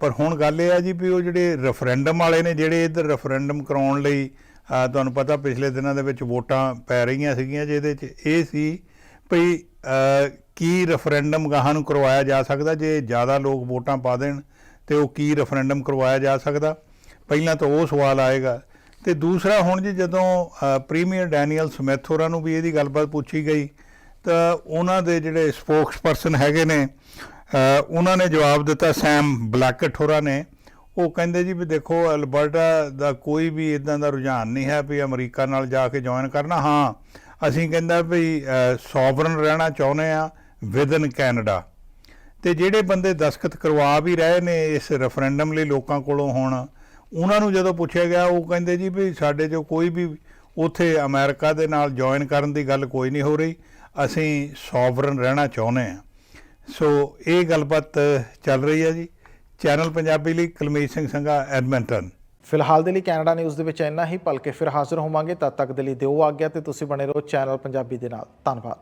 C: ਪਰ ਹੁਣ ਗੱਲ ਇਹ ਆ ਜੀ ਵੀ ਉਹ ਜਿਹੜੇ ਰੈਫਰੈਂਡਮ ਵਾਲੇ ਨੇ ਜਿਹੜੇ ਇੱਧਰ ਰੈਫਰੈਂਡਮ ਕਰਾਉਣ ਲਈ ਤੁਹਾਨੂੰ ਪਤਾ ਪਿਛਲੇ ਦਿਨਾਂ ਦੇ ਵਿੱਚ ਵੋਟਾਂ ਪੈ ਰਹੀਆਂ ਸੀਗੀਆਂ ਜਿਹਦੇ 'ਚ ਇਹ ਸੀ ਭਈ ਕੀ ਰੈਫਰੈਂਡਮ ਗਾਹਾਂ ਨੂੰ ਕਰਵਾਇਆ ਜਾ ਸਕਦਾ ਜੇ ਜ਼ਿਆਦਾ ਲੋਕ ਵੋਟਾਂ ਪਾ ਦੇਣ ਤੇ ਉਹ ਕੀ ਰੈਫਰੈਂਡਮ ਕਰਵਾਇਆ ਜਾ ਸਕਦਾ। ਪਹਿਲਾਂ ਤਾਂ ਉਹ ਸਵਾਲ ਆਏਗਾ। ਤੇ ਦੂਸਰਾ ਹੁਣ ਜੀ ਜਦੋਂ ਪ੍ਰੀਮੀਅਰ ਡੈਨੀਅਲ ਸਮਿਥ ਹੋਰਾਂ ਨੂੰ ਵੀ ਇਹਦੀ ਗੱਲਬਾਤ ਪੁੱਛੀ ਗਈ, ਤਾਂ ਉਹਨਾਂ ਦੇ ਜਿਹੜੇ ਸਪੋਕਸਪਰਸਨ ਹੈਗੇ ਨੇ ਉਹਨਾਂ ਨੇ ਜਵਾਬ ਦਿੱਤਾ ਸੈਮ ਬਲੈਕਟ ਹੋਰਾਂ ਨੇ। ਉਹ ਕਹਿੰਦੇ ਜੀ ਵੀ ਦੇਖੋ, ਅਲਬਰਟਾ ਦਾ ਕੋਈ ਵੀ ਇਦਾਂ ਦਾ ਰੁਝਾਨ ਨਹੀਂ ਹੈ ਵੀ ਅਮਰੀਕਾ ਨਾਲ ਜਾ ਕੇ ਜੁਆਇਨ ਕਰਨਾ। ਹਾਂ, ਅਸੀਂ ਕਹਿੰਦਾ ਵੀ ਸੋਵਰਨ ਰਹਿਣਾ ਚਾਹੁੰਦੇ ਆ ਵਿਦਨ ਕੈਨੇਡਾ ਤੇ ਜਿਹੜੇ ਬੰਦੇ ਦਸਖਤ ਕਰਵਾ ਵੀ ਰਹੇ ਨੇ ਇਸ ਰੈਫਰੈਂਡਮ ਲਈ ਲੋਕਾਂ ਕੋਲੋਂ ਹੁਣ ਉਹਨਾਂ ਨੂੰ ਜਦੋਂ ਪੁੱਛਿਆ ਗਿਆ, ਉਹ ਕਹਿੰਦੇ ਜੀ ਵੀ ਸਾਡੇ ਜੋ ਕੋਈ ਵੀ ਉੱਥੇ ਅਮਰੀਕਾ ਦੇ ਨਾਲ ਜੁਆਇਨ ਕਰਨ ਦੀ ਗੱਲ ਕੋਈ ਨਹੀਂ ਹੋ ਰਹੀ, ਅਸੀਂ ਸੋਵਰਨ ਰਹਿਣਾ ਚਾਹੁੰਦੇ ਆ ਸੋ ਇਹ ਗੱਲਬਾਤ ਚੱਲ ਰਹੀ ਹੈ ਜੀ। ਚੈਨਲ ਪੰਜਾਬੀ ਲਈ ਕੁਲਮੀਤ ਸਿੰਘ ਸੰਘਾ ਐਡਮਿੰਟਨ
A: ਫਿਲਹਾਲ ਦੇ ਲਈ ਕੈਨੇਡਾ ਨਿਊਜ਼ ਦੇ ਵਿੱਚ ਇੰਨਾ ਹੀ ਭਲਕੇ ਫਿਰ ਹਾਜ਼ਰ ਹੋਵਾਂਗੇ, ਤਦ ਤੱਕ ਦੇ ਲਈ ਦਿਓ ਆਗਿਆ ਤੇ ਤੁਸੀਂ ਬਣੇ ਰਹੋ ਚੈਨਲ ਪੰਜਾਬੀ ਦੇ ਨਾਲ। ਧੰਨਵਾਦ।